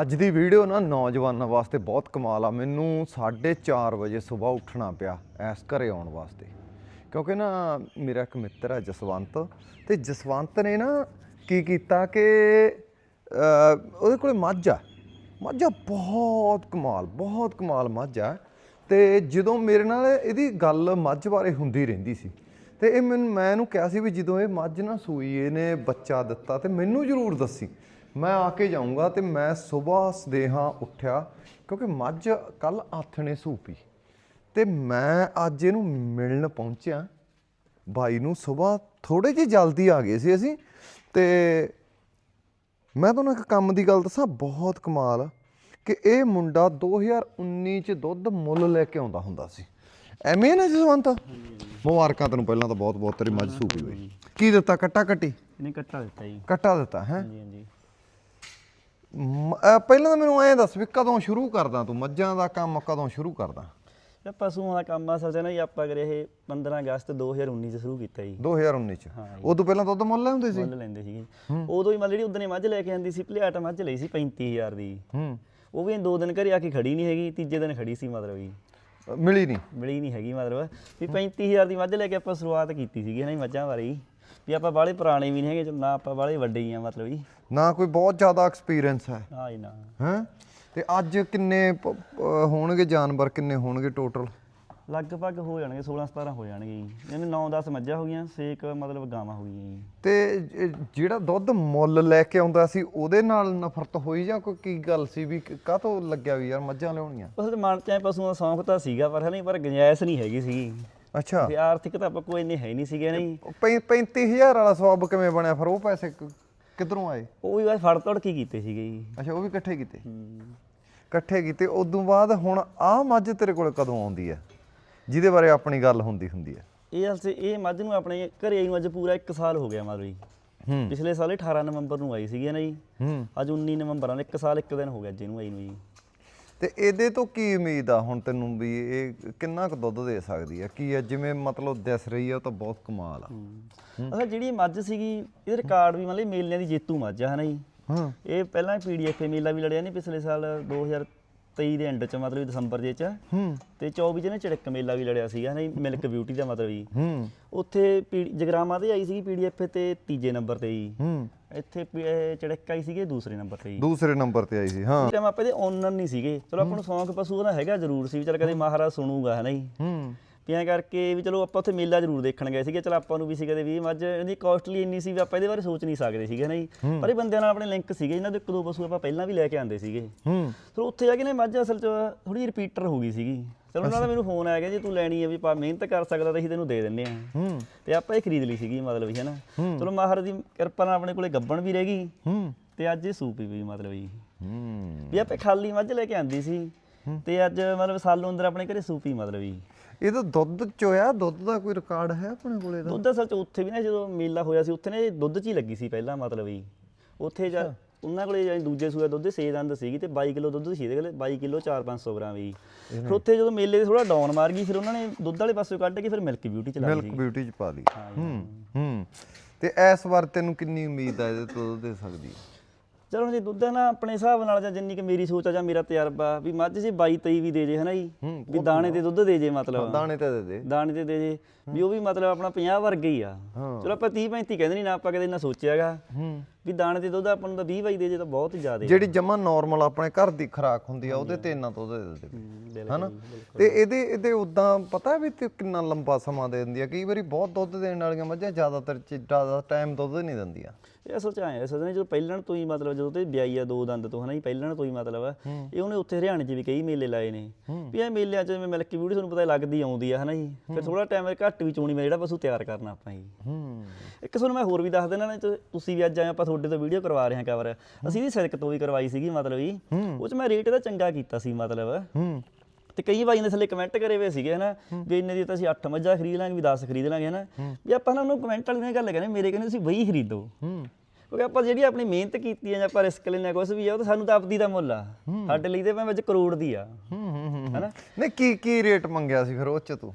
ਅੱਜ ਦੀ ਵੀਡੀਓ ਨਾ ਨੌਜਵਾਨਾਂ ਵਾਸਤੇ ਬਹੁਤ ਕਮਾਲ ਆ। ਮੈਨੂੰ 4:30 ਵਜੇ ਸਵੇਰ ਉੱਠਣਾ ਪਿਆ ਐਸ ਘਰੇ ਆਉਣ ਵਾਸਤੇ। ਕਿਉਂਕਿ ਨਾ ਮੇਰਾ ਇੱਕ ਮਿੱਤਰ ਆ ਜਸਵੰਤ ਤੇ ਜਸਵੰਤ ਨੇ ਨਾ ਕੀ ਕੀਤਾ ਕਿ ਉਹਦੇ ਕੋਲੇ ਮੱਝ ਆ। ਮੱਝ ਆ ਬਹੁਤ ਕਮਾਲ ਬਹੁਤ ਕਮਾਲ ਮੱਝ ਆ। ਤੇ ਜਦੋਂ ਮੇਰੇ ਨਾਲ ਇਹਦੀ ਗੱਲ ਮੱਝ ਬਾਰੇ ਹੁੰਦੀ ਰਹਿੰਦੀ ਸੀ, ਤੇ ਇਹ ਮੈਨੂੰ, ਮੈਂ ਇਹਨੂੰ ਕਿਹਾ ਸੀ ਵੀ ਜਦੋਂ ਇਹ ਮੱਝ ਨਾ ਸੂਈ, ਇਹਨੇ ਬੱਚਾ ਦਿੱਤਾ ਤੇ ਮੈਨੂੰ ਜ਼ਰੂਰ ਦੱਸੀ। ਮੈਂ ਆ ਕੇ ਜਾਊਂਗਾ ਤੇ ਮੈਂ ਸਵੇਰ ਸਦੇਹਾ ਉੱਠਿਆ ਕਿਉਂਕਿ ਮੱਝ ਕੱਲ ਆਥਣੇ ਸੂਪੀ। ਤੇ ਮੈਂ ਅੱਜ ਇਹਨੂੰ ਮਿਲਣ ਪਹੁੰਚਿਆ। ਬਾਈ ਨੂੰ ਸਵੇਰ ਥੋੜੇ ਜਿਹੀ ਜਲਦੀ ਆ ਗਏ ਸੀ ਅਸੀਂ। ਤੇ ਮੈਂ ਤੁਹਾਨੂੰ ਇੱਕ ਕੰਮ ਦੀ ਗੱਲ ਦੱਸਾਂ ਬਹੁਤ ਕਮਾਲ ਕਿ ਇਹ ਮੁੰਡਾ 2019 ਚ ਦੁੱਧ ਮੁੱਲ ਲੈ ਕੇ ਆਉਂਦਾ ਹੁੰਦਾ ਸੀ। ਐਵੇਂ ਨਾ ਜਸਵੰਤ? ਮੁਬਾਰਕਾਂ ਤੈਨੂੰ ਪਹਿਲਾਂ ਤਾਂ ਬਹੁਤ ਬਹੁਤ ਤੇਰੀ ਮੱਝ ਸੂਪੀ ਹੋਈ। ਕੀ ਦਿੱਤਾ? ਕੱਟਾ ਕੱਟੀ ਇਹਨੇ ਕੱਟਾ ਦਿੱਤਾ ਜੀ। ਕੱਟਾ ਦਿੱਤਾ ਹੈ? ਹਾਂਜੀ ਹਾਂਜੀ। ਪਹਿਲਾਂ ਤਾਂ ਮੈਨੂੰ ਐਂ ਦੱਸ ਵੀ ਕਦੋਂ ਸ਼ੁਰੂ ਕਰਦਾ ਤੂੰ? ਮੱਝਾਂ ਦਾ ਕੰਮ ਕਦੋਂ ਸ਼ੁਰੂ ਕਰਦਾ? ਇਹ ਪਸ਼ੂਆਂ ਦਾ ਕੰਮ ਅਸਲ 'ਚ ਨਾ ਜੀ ਆਪਾਂ ਕਰੇ ਇਹ 15 ਅਗਸਤ 2019 ਚ ਸ਼ੁਰੂ ਕੀਤਾ ਜੀ। 2019 ਚ। ਉਦੋਂ ਪਹਿਲਾਂ ਦੁੱਧ ਮੁੱਲ ਲੈਂਦੇ ਸੀ? ਮੁੱਲ ਲੈਂਦੇ ਸੀਗੇ। ਉਦੋਂ ਹੀ ਮਤਲਬ ਜਿਹੜੀ ਉਦੋਂ ਮੱਝ ਲੈ ਕੇ ਆਂਦੀ ਸੀ ਭਲਿਆਟ ਮੱਝ ਲਈ ਸੀ 35000 ਦੀ। ਹੂੰ। ਉਹ ਵੀ ਦੋ ਦਿਨ ਘਰੇ ਆ ਕੇ ਖੜੀ ਨਹੀਂ ਹੈਗੀ ਤੀਜੇ ਦਿਨ ਖੜੀ ਸੀ ਮਤਲਬ ਜੀ। ਮਿਲੀ ਨਹੀਂ? ਮਿਲੀ ਨਹੀਂ ਹੈਗੀ ਮਤਲਬ। ਵੀ 35000 ਦੀ ਮੱਝ ਲੈ ਕੇ ਆਪਾਂ ਸ਼ੁਰੂਆਤ ਕੀਤੀ ਸੀਗੀ ਨਾ ਜੀ ਮੱਝਾਂ ਬਾਰੇ ਹੀ ਵੀ ਆਪਾਂ ਬਾਹਲੇ ਪੁਰਾਣੇ ਵੀ ਨਹੀਂ ਹੈਗੇ ਚਲੋ ਨਾ ਆਪਾਂ ਬਾਹਲੇ ਵੱਡੇ ਹੀ ਆ ਮਤਲਬ ਜੀ। ਨਾ ਕੋਈ ਬਹੁਤ ਜ਼ਿਆਦਾ ਐਕਸਪੀਰੀਅੰਸ ਹੈ। ਹਾਂ ਜੀ ਨਾ। ਹੈ? ਤੇ ਅੱਜ ਕਿੰਨੇ ਪ- ਹੋਣਗੇ ਜਾਨਵਰ ਕਿੰਨੇ ਹੋਣਗੇ ਟੋਟਲ ਲਗਭਗ ਹੋ ਜਾਣਗੇ 16 17 ਹੋ ਜਾਣਗੇ ਜੀ। ਇਹਨੇ 9 10 ਮੱਝਾਂ ਹੋ ਗਈਆਂ 6 ਮਤਲਬ ਗਾਵਾਂ ਹੋ ਗਈਆਂ ਜੀ। ਤੇ ਜ- ਜਿਹੜਾ ਦੁੱਧ ਮੁੱਲ ਲੈ ਕੇ ਆਉਂਦਾ ਸੀ ਉਹਦੇ ਨਾਲ ਨਫ਼ਰਤ ਹੋਈ ਜਾਂ ਕੋਈ ਕੀ ਗੱਲ ਸੀ ਵੀ ਕਾਹਤੋਂ ਲੱਗਿਆ ਵੀ ਯਾਰ ਮੱਝਾਂ ਲਿਆਉਣੀਆਂ? ਉਸ ਦੇ ਮਨ ਚ ਐ ਪਸ਼ੂਆਂ ਦਾ ਸ਼ੌਂਕ ਤਾਂ ਸੀਗਾ ਪਰ ਹਲੇ ਪਰ ਗੁੰਜਾਇਸ਼ ਨਹੀਂ ਹੈਗੀ ਸੀਗੀ ਅੱਛਾ। ਤੇ ਆਰਥਿਕ ਤਾਂ ਆਪਾਂ ਕੋਈ ਇੰਨੇ ਹੈ ਨਹੀਂ ਸੀਗੇ ਨਹੀਂ ਪੈ- 35000 ਵਾਲਾ ਸਵਾਬ ਕਿਵੇਂ ਬਣਿਆ ਫਿਰ? ਉਹ ਪੈਸੇ ਕ- ਕਿੱਧਰੋਂ ਆਏ? ਉਹ ਵੀ ਬਸ ਫੜ ਤੋੜ ਕੇ ਕੀਤੇ ਸੀਗੇ ਜੀ। ਅੱਛਾ ਉਹ ਵੀ ਇਕੱਠੇ ਕੀਤੇ? ਹੂੰ। ਇਕੱਠੇ ਕੀਤੇ। ਉਦੋਂ ਬਾਅਦ ਹੁਣ ਆਹ ਮੱਝ ਤੇਰੇ ਕੋਲ ਕਦੋਂ ਆਉਂਦੀ ਹੈ? ਜਿਹਦੇ ਬਾਰੇ ਆਪਣੀ ਗੱਲ ਹੁੰਦੀ ਹੁੰਦੀ ਹੈ। ਇਹ ਅਸਲ 'ਚ ਇਹ ਮੱਝ ਨੂੰ ਆਪਣੇ ਘਰੇ ਆਈ ਨੂੰ ਅੱਜ ਪੂਰਾ 1 ਸਾਲ ਹੋ ਗਿਆ ਮਤਲਬ ਜੀ। ਹੂੰ। ਪਿਛਲੇ ਸਾਲ 18 ਨਵੰਬਰ ਨੂੰ ਆਈ ਸੀਗੀ ਨਾ ਜੀ। ਹੂੰ। ਅੱਜ 19 ਨਵੰਬਰ ਨੂੰ 1 ਸਾਲ 1 ਦਿਨ ਹੋ ਗਿਆ ਅੱਜ ਇਹਨੂੰ ਆਈ ਨੂੰ ਜੀ। ਤੇ ਇਹਦੇ ਤੋਂ ਕੀ ਉਮੀਦ ਆ ਹੁਣ ਤੈਨੂੰ ਵੀ ਇਹ ਕਿੰਨਾ ਕੁ ਦੁੱਧ ਦੇ ਸਕਦੀ ਹੈ ਕੀ ਹੈ ਜਿਵੇਂ ਮਤਲਬ ਦਿਸ ਰਹੀ ਹੈ ਉਹ ਤਾਂ ਬਹੁਤ ਕਮਾਲ ਆ। ਅਸਲ ਜਿਹੜੀ ਮੱਝ ਸੀਗੀ ਇਹਦੇ ਰਿਕਾਰਡ ਵੀ ਮਤਲਬ ਮੇਲਿਆਂ ਦੀ ਜੇਤੂ ਮੱਝ ਆ ਹਨਾ ਜੀ? ਹਾਂ। ਇਹ ਪਹਿਲਾਂ ਪੀਡੀਐਫ ਮੇਲਾ ਵੀ ਲੜਿਆ ਨਹੀਂ ਪਿਛਲੇ ਸਾਲ 2023 ਦੇ ਐਂਡ ਚ ਮਤਲਬ ਦਸੰਬਰ ਦੇ ਚ ਹੂੰ। ਤੇ 24 ਚ ਨੇ ਚੜਕ ਮੇਲਾ ਵੀ ਲੜਿਆ ਸੀਗਾ ਨਾ ਮਿਲਕ ਬਿਊਟੀ ਦਾ ਮਤਲਬ ਜੀ। ਹੂੰ। ਉੱਥੇ ਜਗਰਾਵਾਂ ਤੇ ਆਈ ਸੀਗੀ ਪੀਡੀਐਫ ਤੇ ਤੀਜੇ ਨੰਬਰ ਤੇ ਜੀ। ਹੂੰ। ਇੱਥੇ ਪੀ- ਇਹ ਚੜਕ ਆਈ ਸੀਗੇ ਦੂਸਰੇ ਨੰਬਰ ਤੇ ਜੀ। ਦੂਸਰੇ ਨੰਬਰ ਤੇ ਆਈ ਸੀ ਹਾਂ। ਟਾਈਮ ਆਪਾਂ ਇਹਦੇ ਓਨਰ ਨਹੀਂ ਸੀਗੇ। ਚਲੋ ਆਪਾਂ ਨੂੰ ਸ਼ੌਂਕ ਪਸ਼ੂ ਦਾ ਹੈਗਾ ਜ਼ਰੂਰ ਸੀ ਵੀ ਚਲ ਕਦੇ ਮਹਾਰਾਜ ਸੁਣੂਗਾ ਹੈ ਨਾ ਜੀ? ਹੂੰ। ਵੀ ਐਂ ਕਰਕੇ ਵੀ ਚਲੋ ਆਪਾਂ ਉੱਥੇ ਮੇਲਾ ਜ਼ਰੂਰ ਦੇਖਣ ਗਏ ਸੀਗੇ। ਚਲ ਆਪਾਂ ਨੂੰ ਵੀ ਸੀ ਕਦੇ ਵੀ ਇਹ ਮੱਝ ਇਹਦੀ ਕਾਸਟਲੀ ਇੰਨੀ ਸੀ ਵੀ ਆਪਾਂ ਇਹਦੇ ਬਾਰੇ ਸੋਚ ਨਹੀਂ ਸਕਦੇ ਸੀਗੇ ਨਾ ਜੀ? ਪਰ ਇਹ ਬੰਦਿਆਂ ਨਾਲ ਆਪਣੇ ਲਿੰਕ ਸੀਗੇ ਇਹਨਾਂ ਦੇ ਇੱਕ ਦੋ ਪਸ਼ੂ ਆਪਾਂ ਪਹਿਲਾਂ ਵੀ ਲੈ ਕੇ ਆਂਦੇ ਸੀਗੇ। ਹੂੰ। ਫਿਰ ਉੱਥੇ ਜਾ ਕੇ ਨਾ ਮੱਝ ਅਸਲ 'ਚ ਥੋੜੀ ਰਿਪੀਟਰ ਹੋ ਗਈ ਸੀਗੀ। ਚਲੋ ਉਹਨਾਂ ਦਾ ਮੈਨੂੰ ਫੋਨ ਆਇਆ ਗਿਆ ਜੇ ਤੂੰ ਲੈਣੀ ਹੈ ਵੀ ਪਾ ਮਿਹਨਤ ਕਰ ਸਕਦਾ ਤਾਂ ਅਸੀਂ ਤੈਨੂੰ ਦੇ ਦਿੰਨੇ ਆ ਹੂੰ। ਤੇ ਆਪਾਂ ਇਹ ਖਰੀਦ ਲਈ ਸੀਗੀ ਮਤਲਬ ਜੀ ਹਨਾ ਚਲੋ ਮਾਹਰ ਦੀ ਕਿਰਪਾ ਨਾਲ ਆਪਣੇ ਕੋਲੇ ਗੱਬਣ ਵੀ ਰਹਿ ਗਈ। ਹੂੰ। ਤੇ ਅੱਜ ਇਹ ਸੂਪੀ ਵੀ ਮਤਲਬ ਜੀ ਹੂੰ। ਵੀ ਆਪਾਂ ਖਾਲੀ ਮੱਝ ਲੈ ਕੇ ਆਂਦੀ ਸੀ। ਤੇ ਅੱਜ ਮਤਲਬ ਸਾਲੋਂ ਅੰਦਰ ਆਪਣੇ ਘਰੇ ਸੂਪੀ ਮਤਲਬ ਜੀ ਇਹ ਤਾਂ ਦੁੱਧ ਚੋਇਆ ਦੁੱਧ ਦਾ ਕੋਈ ਰਿਕਾਰਡ ਹੈ ਆਪਣੇ ਕੋਲੇ ਦਾ ਦੁੱਧ ਅਸਲ ਚ ਉੱਥੇ ਵੀ ਨਾ ਜਦੋਂ ਮੇਲਾ ਹੋਇਆ ਸੀ ਉੱਥੇ ਨੇ ਦੁੱਧ ਚ ਹੀ ਲੱਗੀ ਸੀ ਪਹਿਲਾਂ ਮਤਲਬ ਜੀ ਉੱਥੇ ਜਾ ਉਹਨਾਂ ਕੋਲੇ ਜਾਨੀ ਦੂਜੇ ਸੂਏ ਦੁੱਧ 6 ਦੰਦ ਸੀਗੀ ਤੇ 22 ਕਿਲੋ ਦੁੱਧ ਸੀ ਇਹਦੇ ਕੋਲੇ 22 ਕਿਲੋ 4-500 ਗ੍ਰਾਮ ਜੀ ਫਿਰ ਉੱਥੇ ਜਦੋਂ ਮੇਲੇ ਦੇ ਥੋੜਾ ਡਾਊਨ ਮਾਰ ਗਈ ਫਿਰ ਉਹਨਾਂ ਨੇ ਦੁੱਧ ਵਾਲੇ ਪਾਸੇ ਕੱਢ ਕੇ ਫਿਰ ਮਿਲਕ ਬਿਊਟੀ ਚਲਾ ਲਈ ਮਿਲਕ ਬਿਊਟੀ ਚ ਪਾ ਲਈ। ਹੂੰ ਹੂੰ ਤੇ ਇਸ ਵਾਰ ਤੈਨੂੰ ਕਿੰਨੀ ਉਮੀਦ ਆ ਇਹਦੇ ਤੋਂ ਦੇ ਸਕਦੀ? ਚਲੋ ਜੀ ਦੁੱਧ ਨਾ ਆਪਣੇ ਹਿਸਾਬ ਨਾਲ ਜਾਂ ਜਿੰਨੀ ਕਿ ਮੇਰੀ ਸੋਚ ਆ ਜਾਂ ਮੇਰਾ ਤਜਰਬਾ ਵੀ ਮੱਝ ਜੀ 22 23 ਵੀ ਦੇ ਜੇ ਹਨਾ ਜੀ? ਵੀ ਦਾਣੇ ਤੇ ਦੁੱਧ ਦੇ ਜੇ ਮਤਲਬ। ਦਾਣੇ ਤੇ ਦੇ ਦੇ। ਦਾਣੇ ਤੇ ਦੇ ਜੇ ਵੀ ਉਹ ਵੀ ਮਤਲਬ ਆਪਣਾ 50 ਵਰਗਾ ਹੀ ਆ। ਚਲੋ ਆਪਾਂ 30 35 ਕਹਿੰਦੇ ਨਹੀਂ ਨਾ ਆਪਾਂ ਕਦੇ ਇੰਨਾ ਸੋਚਿਆਗਾ। ਵੀ ਦਾਣੇ ਤੇ ਦੁੱਧ ਆਪਾਂ ਨੂੰ ਤਾਂ 20 22 ਦੇ ਜੇ ਤਾਂ ਬਹੁਤ ਜ਼ਿਆਦਾ ਜਿਹੜੀ ਜਮਾ ਨਾਰਮਲ ਆਪਣੇ ਘਰ ਦੀ ਖੁਰਾਕ ਹੁੰਦੀ ਆ ਉਹਦੇ ਤੇ ਇੰਨਾ ਦੁੱਧ ਦੇ ਦਿੰਦੇ ਹਨਾ? ਤੇ ਇਹਦੇ ਇਹਦੇ ਉਦਾਂ ਪਤਾ ਵੀ ਤੇ ਕਿੰਨਾ ਲੰਬਾ ਸਮਾਂ ਦੇ ਦਿੰਦੀ ਆ? ਕਈ ਵਾਰੀ ਬਹੁਤ ਦੁੱਧ ਦੇਣ ਵਾਲੀਆਂ ਮੱਝਾਂ ਜ਼ਿਆਦਾਤਰ ਜ਼ਿਆਦਾ ਟਾਈਮ ਦੁੱਧ ਨਹੀਂ ਦਿੰਦੀਆਂ। ਇਹ ਅਸਲ ਚ ਆਇਆ ਸਦਨੇ ਜਦੋਂ ਪਹਿਲਣ ਤੋਂ ਹੀ ਮਤਲਬ ਜਦੋਂ ਤੇ ਵਿਆਹੀ ਆ ਦੋ ਦੰਦ ਤੋਂ ਹਨਾ ਜੀ ਪਹਿਲਣ ਤੋਂ ਹੀ ਮਤਲਬ ਇਹ ਉਹਨੇ ਉੱਥੇ ਹਰਿਆਣੇ 'ਚ ਵੀ ਕਈ ਮੇਲੇ ਲਾਏ ਨੇ। ਵੀ ਇਹ ਮੇਲਿਆਂ 'ਚ ਜਿਵੇਂ ਮਿਲਕ ਵੀਡੀਓ ਤੁਹਾਨੂੰ ਪਤਾ ਲੱਗਦੀ ਆਉਂਦੀ ਆ ਹਨਾ ਜੀ। ਫਿਰ ਥੋੜਾ ਟਾਈਮ ਘੱਟ ਵੀ ਚੋਣੀ ਮੈਂ ਜਿਹੜਾ ਪਸ਼ੂ ਤਿਆਰ ਕਰਨਾ ਆਪਾਂ ਜੀ। ਇੱਕ ਤੁਹਾਨੂੰ ਮੈਂ ਹੋਰ ਵੀ ਦੱਸ ਦੇਣਾ ਤੁਸੀਂ ਵੀ ਅੱਜ ਆਏ ਆਪਾਂ ਤੁਹਾਡੇ ਤੋਂ ਵੀਡੀਓ ਕਰਵਾ ਰਹੇ ਹਾਂ ਕਵਰ ਅਸੀਂ ਵੀ ਸਿਲਕ ਤੋਂ ਵੀ ਕਰਵਾਈ ਸੀਗੀ ਮਤਲਬ ਜੀ। ਉਹ 'ਚ ਮੈਂ ਰੇਟ ਇਹਦਾ ਚੰਗਾ ਕੀਤਾ ਸੀ ਮਤਲਬ। ਤੇ ਕਈ ਬਾਈ ਨੇ ਥੱਲੇ ਕਮੈਂਟ ਕਰੇ ਹੋਏ ਸੀਗੇ ਹਨਾ। ਵੀ ਇੰਨੇ ਦੀ ਤਾਂ ਅਸੀਂ 8 ਮੱਝਾਂ ਖਰੀਦ ਲਾਂਗੇ ਵੀ 10 ਖਰੀਦ ਲਾਂਗੇ ਹਨਾ। ਵੀ ਆਪਾਂ ਨਾ ਉਹਨੂੰ ਕਮੈਂਟ ਵਾਲੀ ਨੇ ਗੱਲ ਕਹਿੰਦੇ ਮੇਰੇ ਕਹਿੰਦੇ ਤੁਸੀਂ ਵਹੀ ਖਰੀਦੋ। ਕਿਉਂਕਿ ਆਪਾਂ ਜਿਹੜੀ ਆਪਣੀ ਮਿਹਨਤ ਕੀਤੀ ਹੈ ਜਾਂ ਆਪਾਂ ਰਿਸਕ ਲੈਣਾ ਕੁਝ ਵੀ ਆ ਉਹ ਤਾਂ ਸਾਨੂੰ ਤਾਂ ਆਪਦੀ ਦਾ ਮੁੱਲ ਆ। ਸਾਡੇ ਲਈ ਤੇ ਮੈਂ ਵਿੱਚ ਕਰੋੜ ਦੀ ਆ। ਹਨਾ। ਨਹੀਂ ਕੀ ਕੀ ਰੇਟ ਮੰਗਿਆ ਸੀ ਫਿਰ ਉਹ ਚ ਤੂੰ?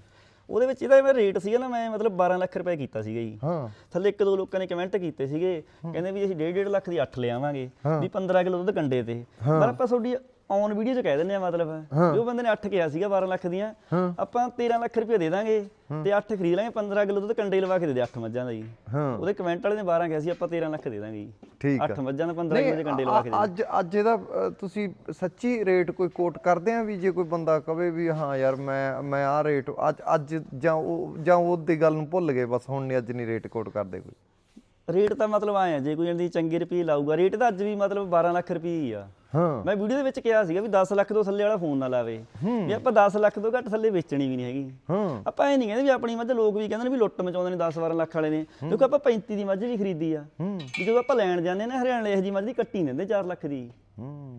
ਉਹਦੇ ਵਿੱਚ ਇਹਦਾ ਮੈਂ ਰੇਟ ਸੀਗਾ ਨਾ ਮੈਂ ਮਤਲਬ 12 ਲੱਖ ਰੁਪਏ ਕੀਤਾ ਸੀਗਾ ਜੀ। ਹਾਂ। ਥੱਲੇ ਇੱਕ ਦੋ ਲੋਕਾਂ ਨੇ ਕਮੈਂਟ ਕੀਤੇ ਸੀਗੇ ਕਹਿੰਦੇ ਵੀ ਅਸੀਂ 1.5 ਲੱਖ ਦੀ 8 ਲਿਆਵਾਂਗੇ ਵੀ 15 ਕਿਲੋ ਦੁੱਧ ਕੰਡੇ ਤੇ। ਪਰ ਆਪਾਂ ਤੁਹਾਡੀ ਔਨ ਵੀਡੀਓ 'ਚ ਕਹਿ ਦਿੰਦੇ ਆ ਮਤਲਬ। ਉਹ ਬੰਦੇ ਨੇ 8 ਕਿਹਾ ਸੀਗਾ 12 ਲੱਖ ਦੀਆਂ। ਆਪਾਂ 13 ਲੱਖ ਰੁਪਏ ਦੇ ਦਾਂਗੇ ਤੇ 8 ਖਰੀਦ ਲਾਂਗੇ 15 ਕਿਲੋ ਦੁੱਧ ਕੰਡੇ ਲਵਾ ਕੇ ਦੇ ਦੇ 8 ਮੱਝਾਂ ਦਾ ਜੀ। ਉਹਦੇ ਕਮੈਂਟ ਵਾਲੇ ਨੇ 12 ਕਿਹਾ ਸੀ ਆਪਾਂ 13 ਲੱਖ ਦੇ ਦਾਂਗੇ ਜੀ। ਠੀਕ ਆ। 8 ਮੱਝਾਂ ਦਾ 15 ਕਿਲੋ ਦੇ ਕੰਡੇ ਲਵਾ ਕੇ ਦੇ ਅੱਜ ਅੱਜ ਇਹਦਾ ਤੁਸੀਂ ਸੱਚੀ ਰੇਟ ਕੋਈ ਕੋਟ ਕਰਦੇ ਆ ਵੀ ਜੇ ਕੋਈ ਬੰਦਾ ਕਵੇ ਵੀ ਹਾਂ ਯਾਰ ਮੈਂ ਮੈਂ ਆ ਰੇਟ ਅੱਜ ਅੱਜ ਜਾਂ ਉਹ ਜਾਂ ਉਹਦੀ ਗੱਲ ਨੂੰ ਭੁੱਲ ਗਏ ਬਸ ਹੁਣ ਨਹੀਂ ਅੱਜ ਨਹੀਂ ਰੇਟ ਕੋਟ ਕਰਦੇ ਕੋਈ। ਰੇਟ ਤਾਂ ਮਤਲਬ ਆਏ ਆ ਜੇ ਕੋਈ ਇਹਦੀ ਚੰਗੇ ਰੁਪਏ ਲਾਊਗਾ ਰੇਟ ਤਾਂ ਅੱਜ ਵੀ ਮਤਲਬ 12 ਲੱਖ ਰੁਪਏ ਹੀ ਆ। ਹਾਂ। ਮੈਂ ਵੀਡੀਓ ਦੇ ਵਿੱਚ ਕਿਹਾ ਸੀਗਾ ਵੀ 10 ਲੱਖ ਤੋਂ ਥੱਲੇ ਵਾਲਾ ਫੋਨ ਨਾ ਲਾਵੇ। ਵੀ ਆਪਾਂ 10 ਲੱਖ ਤੋਂ ਘੱਟ ਥੱਲੇ ਵੇਚਣੀ ਵੀ ਨਹੀਂ ਹੈਗੀ। ਹਾਂ। ਆਪਾਂ ਇਹ ਨਹੀਂ ਕਹਿੰਦੇ ਵੀ ਆਪਣੀ ਮੱਝ ਲੋਕ ਵੀ ਕਹਿੰਦੇ ਨੇ ਵੀ ਲੁੱਟ ਮਚਾਉਂਦੇ ਨੇ 10 12 ਲੱਖ ਵਾਲੇ ਨੇ। ਕਿਉਂਕਿ ਆਪਾਂ 35 ਦੀ ਮੱਝ ਵੀ ਖਰੀਦੀ ਆ। ਵੀ ਜਦੋਂ ਆਪਾਂ ਲੈਣ ਜਾਂਦੇ ਨੇ ਹਰਿਆਣੇ ਇਹੋ ਜੀ ਮੱਝ ਦੀ ਕੱਟੀ ਦਿੰਦੇ 4 ਲੱਖ ਦੀ।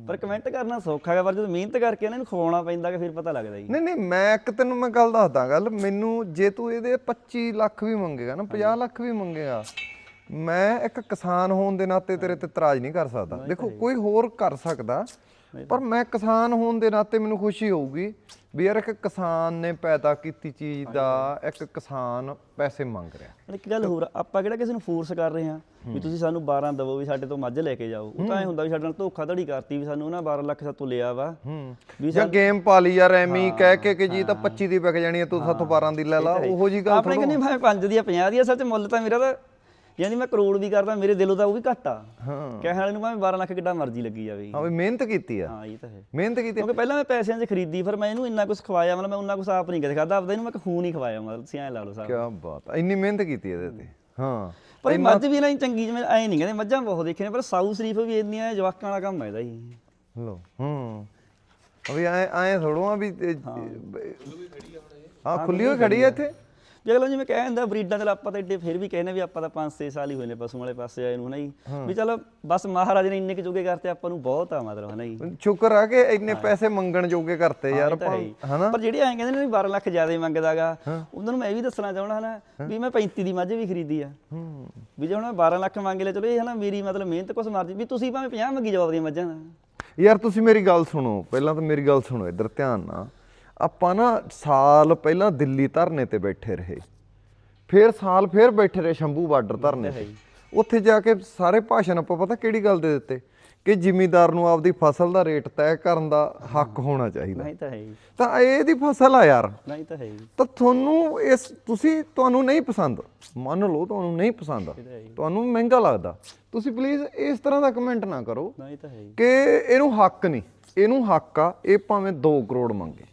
ਪਰ ਕਮੈਂਟ ਕਰਨਾ ਸੌਖਾ ਹੈ ਪਰ ਜਦੋਂ ਮਿਹਨਤ ਕਰਕੇ ਇਹਨਾਂ ਨੂੰ ਖਵਾਉਣਾ ਪੈਂਦਾ ਕਿ ਫਿਰ ਪਤਾ ਲੱਗਦਾ ਜੀ। ਨਹੀਂ ਨਹੀਂ ਮੈਂ ਇੱਕ ਤੈਨੂੰ ਮੈਂ ਗੱਲ ਦੱਸਦਾ ਗੱਲ। ਮੈਨੂੰ ਜੇ ਤੂੰ ਇਹਦੇ 25 ਲੱਖ ਵੀ ਮੰਗੇਗਾ ਨਾ 50 ਲੱਖ ਵੀ ਮੰਗੇਗਾ ਮੈਂ ਇੱਕ ਕਿਸਾਨ ਹੋਣ ਦੇ ਨਾਤੇ ਤੇਰੇ ਤੇ ਇਤਰਾਜ਼ ਨਹੀਂ ਕਰ ਸਕਦਾ। ਦੇਖੋ ਕੋਈ ਹੋਰ ਕਰ ਸਕਦਾ ਪਰ ਮੈਂ ਕਿਸਾਨ ਹੋਣ ਦੇ ਨਾਤੇ ਮੈਨੂੰ ਖੁਸ਼ੀ ਹੋਊਗੀ ਵੀ ਯਾਰ ਇੱਕ ਕਿਸਾਨ ਨੇ ਪੈਦਾ ਕੀਤੀ ਚੀਜ਼ ਦਾ ਇੱਕ ਕਿਸਾਨ ਪੈਸੇ ਮੰਗ ਰਿਹਾ। ਇੱਕ ਗੱਲ ਹੋਰ ਆਪਾਂ ਕਿਹੜਾ ਕਿਸੇ ਨੂੰ ਫੋਰਸ ਕਰ ਰਹੇ ਹਾਂ ਵੀ ਤੁਸੀਂ ਸਾਨੂੰ 12 ਦਵੋ ਵੀ ਸਾਡੇ ਤੋਂ ਮੱਝ ਲੈ ਕੇ ਜਾਓ। ਉਹ ਤਾਂ ਐ ਹੁੰਦਾ ਵੀ ਸਾਡੇ ਨਾਲ ਧੋਖਾਧੜੀ ਕਰਤੀ ਵੀ ਸਾਨੂੰ ਉਹਨਾਂ 12 ਲੱਖ ਸਾਤੋਂ ਲਿਆ ਵਾ। ਵੀ ਜਾਂ ਗੇਮ ਪਾ ਲਈ ਯਾਰ ਐਵੇਂ ਕਹਿ ਕੇ ਕਿ ਜੀ ਤਾਂ 25 ਦੀ ਵਿਕ ਜਾਣੀ ਹੈ ਤੂੰ ਸਾਥੋਂ 12 ਦੀ ਲੈ ਲਾ ਉਹੋ ਜੀ ਗੱਲ ਆਪਣੇ ਕਹਿੰਦੇ ਮੈਂ 5 ਦੀ ਆ 50 ਦੀ ਅਸਲ ਚ ਮੁੱਲ ਤਾਂ ਮੇਰਾ ਤਾਂ ਯਾਨੀ ਮੈਂ ਕਰੋੜ ਵੀ ਕਰਦਾ ਮੇਰੇ ਦਿਲੋਂ ਤਾਂ ਉਹ ਵੀ ਘੱਟ ਆ। ਹਾਂ। ਕਹਿਣ ਵਾਲੇ ਨੂੰ ਭਾਵੇਂ 12 ਲੱਖ ਕਿੱਡਾ ਮਰਜ਼ੀ ਲੱਗੀ ਜਾਵੇ। ਹਾਂ ਵੀ ਮਿਹਨਤ ਕੀਤੀ ਆ। ਹਾਂ ਇਹ ਤਾਂ ਹੈ। ਮਿਹਨਤ ਕੀਤੀ। ਕਿਉਂਕਿ ਪਹਿਲਾਂ ਮੈਂ ਪੈਸਿਆਂ 'ਚ ਖਰੀਦੀ ਫਿਰ ਮੈਂ ਇਹਨੂੰ ਇੰਨਾ ਕੁਝ ਖਵਾਇਆ ਮਤਲਬ ਮੈਂ ਉਹਨਾਂ ਕੁਝ ਆਪ ਨਹੀਂ ਕਦੇ ਖਾਦਾ ਆਪਦਾ ਇਹਨੂੰ ਮੈਂ ਖੂਨ ਹੀ ਖਵਾਇਆ ਮਤਲਬ ਤੁਸੀਂ ਐਂ ਲਾ ਲਓ ਸਾਹਿਬ ਕੀ ਬਾਤ ਆ, ਇੰਨੀ ਮਿਹਨਤ ਕੀਤੀ ਇਹਦੇ ਤੇ। ਹਾਂ। ਪਰ ਇਹ ਮੱਝ ਵੀ ਨਾ ਚੰਗੀ ਜਿਵੇਂ ਐ ਨਹੀਂ ਕਹਿੰਦੇ ਮੱਝਾਂ ਬਹੁਤ ਦੇਖੇ ਨੇ ਪਰ ਸਾਊ ਸ਼ਰੀਫ ਵੀ ਇੰਨੀਆਂ ਜਵਾਕਾਂ ਵਾਲਾ ਕੰਮ ਹੈ ਇਹਦਾ ਹੀ ਲੋ ਹੂੰ। ਅਭੀ ਐ ਐ ਥੋੜੋ ਆ ਵੀ ਹਾਂ। ਖੁੱਲੀ ਹੋਈ ਖੜੀ ਐ ਇੱਥੇ? ਜੇ ਅਗਲਾ ਜਿਵੇਂ ਕਹਿ ਦਿੰਦਾ ਬਰੀਡਾਂ ਚਲ ਆਪਾਂ ਤਾਂ ਏਡੇ ਫਿਰ ਵੀ ਕਹਿੰਦੇ ਵੀ ਆਪਾਂ ਤਾਂ 5-6 ਸਾਲ ਹੀ ਹੋਏ ਨੇ ਪਸ਼ੂ ਵਾਲੇ ਪਾਸੇ ਆਏ ਨੂੰ ਹਨਾ ਜੀ? ਵੀ ਚਲ ਬਸ ਮਹਾਰਾਜ ਨੇ ਇੰਨੇ ਕੁ ਜੋਗੇ ਕਰਤੇ ਆਪਾਂ ਨੂੰ ਬਹੁਤ ਆ ਮਤਲਬ ਹਨਾ ਜੀ? ਸ਼ੁਕਰ ਆ ਕਿ ਇੰਨੇ ਪੈਸੇ ਮੰਗਣ ਜੋਗੇ ਕਰਤੇ ਯਾਰ। ਆਪਾਂ ਹਨਾ? ਪਰ ਜਿਹੜੇ ਐਂ ਕਹਿੰਦੇ ਨੇ ਵੀ 12 ਲੱਖ ਜ਼ਿਆਦਾ ਮੰਗਦਾਗਾ ਉਹਨਾਂ ਨੂੰ ਮੈਂ ਇਹ ਵੀ ਦੱਸਣਾ ਚਾਹਣਾ ਹਨਾ ਵੀ ਮੈਂ 35 ਦੀ ਮੱਝ ਵੀ ਖਰੀਦੀ ਆ। ਵੀ ਜੇ ਹੁਣ ਮੈਂ 12 ਲੱਖ ਮੰਗ ਲਿਆ ਚਲੋ ਇਹ ਹਨਾ ਮੇਰੀ ਮਤਲਬ ਮਿਹਨਤ ਕੁਛ ਮਰਜ਼ੀ ਵੀ ਤੁਸੀਂ ਭਾਵੇਂ 50 ਮੰਗੀ ਜਾਓ ਆਪਣੀਆਂ ਮੱਝਾਂ। ਦਾ ਯਾਰ ਤੁਸੀਂ ਮੇਰੀ ਗੱਲ ਸੁਣੋ ਪਹਿਲਾਂ ਤਾਂ ਮੇਰੀ ਗੱਲ ਸੁਣੋ ਇੱਧਰ ਧਿਆਨ ਨਾਲ। ਆਪਾਂ ਨਾ ਸਾਲ ਪਹਿਲਾਂ ਦਿੱਲੀ ਧਰਨੇ ਤੇ ਬੈਠੇ ਰਹੇ। ਫਿਰ ਸਾਲ ਫਿਰ ਬੈਠੇ ਰਹੇ ਸ਼ੰਭੂ ਬਾਰਡਰ ਧਰਨੇ ਤੇ। ਉੱਥੇ ਜਾ ਕੇ ਸਾਰੇ ਭਾਸ਼ਣ ਆਪਾਂ ਪਤਾ ਕਿਹੜੀ ਗੱਲ ਦੇ ਦਿੱਤੇ? ਕਿ ਜ਼ਿਮੀਦਾਰ ਨੂੰ ਆਪਦੀ ਫਸਲ ਦਾ ਰੇਟ ਤੈਅ ਕਰਨ ਦਾ ਹੱਕ ਹੋਣਾ ਚਾਹੀਦਾ। ਨਹੀਂ ਤਾਂ ਹੈ ਤਾਂ ਇਹਦੀ ਫਸਲ ਆ ਯਾਰ। ਨਹੀਂ ਤਾਂ ਹੈ ਤਾਂ ਤੁਹਾਨੂੰ ਇਸ ਤੁਸੀਂ ਤੁਹਾਨੂੰ ਨਹੀਂ ਪਸੰਦ। ਮੰਨ ਲਓ ਤੁਹਾਨੂੰ ਨਹੀਂ ਪਸੰਦ। ਤੁਹਾਨੂੰ ਮਹਿੰਗਾ ਲੱਗਦਾ। ਤੁਸੀਂ ਪਲੀਜ਼ ਇਸ ਤਰ੍ਹਾਂ ਦਾ ਕਮੈਂਟ ਨਾ ਕਰੋ ਨਹੀਂ ਤਾਂ ਹੀ ਕਿ ਇਹਨੂੰ ਹੱਕ ਨਹੀਂ। ਇਹਨੂੰ ਹੱਕ ਆ ਇਹ ਭਾਵੇਂ 2 ਕਰੋੜ ਮੰਗੇ।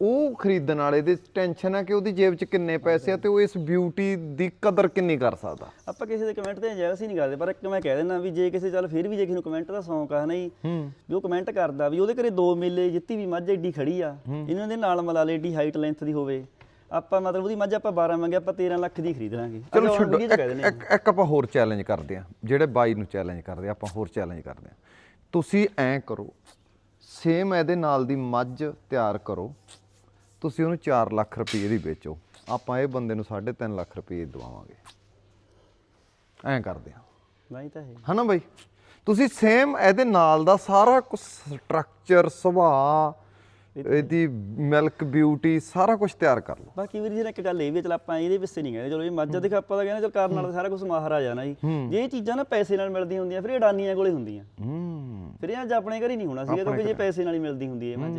ਉਹ ਖਰੀਦਣ ਵਾਲੇ ਦੀ ਟੈਨਸ਼ਨ ਆ ਕਿ ਉਹਦੀ ਜੇਬ 'ਚ ਕਿੰਨੇ ਪੈਸੇ ਆ ਤੇ ਉਹ ਇਸ ਬਿਊਟੀ ਦੀ ਕਦਰ ਕਿੰਨੀ ਕਰ ਸਕਦਾ? ਆਪਾਂ ਕਿਸੇ ਦੇ ਕਮੈਂਟ ਤੇ ਜੈਲਸ ਹੀ ਨਹੀਂ ਕਰਦੇ ਪਰ ਇੱਕ ਮੈਂ ਕਹਿ ਦਿੰਦਾ ਵੀ ਜੇ ਕਿਸੇ ਚੱਲ ਫਿਰ ਵੀ ਜੇ ਕਿਸੇ ਨੂੰ ਕਮੈਂਟ ਦਾ ਸ਼ੌਂਕ ਆ ਨਹੀਂ ਹੂੰ। ਵੀ ਉਹ ਕਮੈਂਟ ਕਰਦਾ ਵੀ ਉਹਦੇ ਘਰੇ ਦੋ ਮੇਲੇ ਜਿੱਤੀ ਵੀ ਮੱਝ ਏਡੀ ਖੜੀ ਆ ਇਹਨਾਂ ਦੇ ਨਾਲ ਮਿਲਾ ਲੈ ਏਡੀ ਹਾਈਟ ਲੈਂਥ ਦੀ ਹੋਵੇ। ਆਪਾਂ ਮਤਲਬ ਉਹਦੀ ਮੱਝ ਆਪਾਂ 12 ਮੰਗੇ ਆਪਾਂ 13 ਲੱਖ ਦੀ ਖਰੀਦ ਲਾਂਗੇ। ਚਲੋ ਛੱਡੋ ਇੱਕ ਇੱਕ- ਇੱਕ ਆਪਾਂ ਹੋਰ ਚੈਲੰਜ ਕਰਦੇ ਆ ਜਿਹੜੇ ਬਾਈ ਨੂੰ ਚੈਲੰਜ ਕਰਦੇ ਆ ਆਪਾਂ ਹੋਰ ਚੈਲੰਜ ਕਰਦੇ ਆ ਤੁਸੀਂ ਐਂ ਕਰੋ ਸੇਮ ਇਹਦੇ ਨਾਲ ਦੀ ਮੱਝ ਤਿਆਰ ਕਰੋ। ਤੁਸੀਂ ਉਹਨੂੰ 4 ਲੱਖ ਰੁਪਏ ਦੀ ਵੇਚੋ ਆਪਾਂ ਇਹ ਬੰਦੇ ਨੂੰ 3.5 ਲੱਖ ਰੁਪਏ ਦਵਾਵਾਂਗੇ। ਐਂ ਕਰਦੇ ਆ ਨਹੀਂ ਤਾਂ ਹੈ। ਹੀ। ਹਨਾ ਬਾਈ? ਤੁਸੀਂ ਸੇਮ ਇਹਦੇ ਨਾਲ ਦਾ ਸਾਰਾ ਕੁਝ ਸਟਰਕਚਰ ਸੁਭਾਅ ਇਹਦੀ ਮਿਲਕ ਬਿਊਟੀ ਸਾਰਾ ਕੁਝ ਤਿਆਰ ਕਰ ਲਓ। ਬਾਕੀ ਵੀਰ ਜੀ ਨੇ ਇੱਕ ਗੱਲ ਇਹ ਵੀ ਆ, ਚੱਲ ਆਪਾਂ ਇਹਦੇ ਵਿਸੇ ਨਹੀਂ ਕਹਿੰਦੇ ਚਲੋ ਇਹ ਮੱਝ ਦੇਖ ਆਪਾਂ ਤਾਂ ਕਹਿੰਦੇ ਚਲ ਕਰਨ ਨਾਲ ਸਾਰਾ ਕੁਝ ਮਹਾਰਾਜਾ ਨਾ ਜੀ। ਜੇ ਇਹ ਚੀਜ਼ਾਂ ਨਾ ਪੈਸੇ ਨਾਲ ਮਿਲਦੀਆਂ ਹੁੰਦੀਆਂ ਫਿਰ ਇਹ ਅਡਾਨੀਆਂ ਕੋਲੇ ਹੁੰਦੀਆਂ। ਹੂੰ। ਫਿਰ ਇਹ ਅੱਜ ਆਪਣੇ ਘਰ ਹੀ ਨਹੀਂ ਹੋਣਾ ਸੀਗਾ ਕਿਉਂਕਿ ਜੇ ਪੈਸੇ ਨਾਲ ਹੀ ਮਿਲਦੀ ਹੁੰਦੀ ਹੈ ਮੱਝ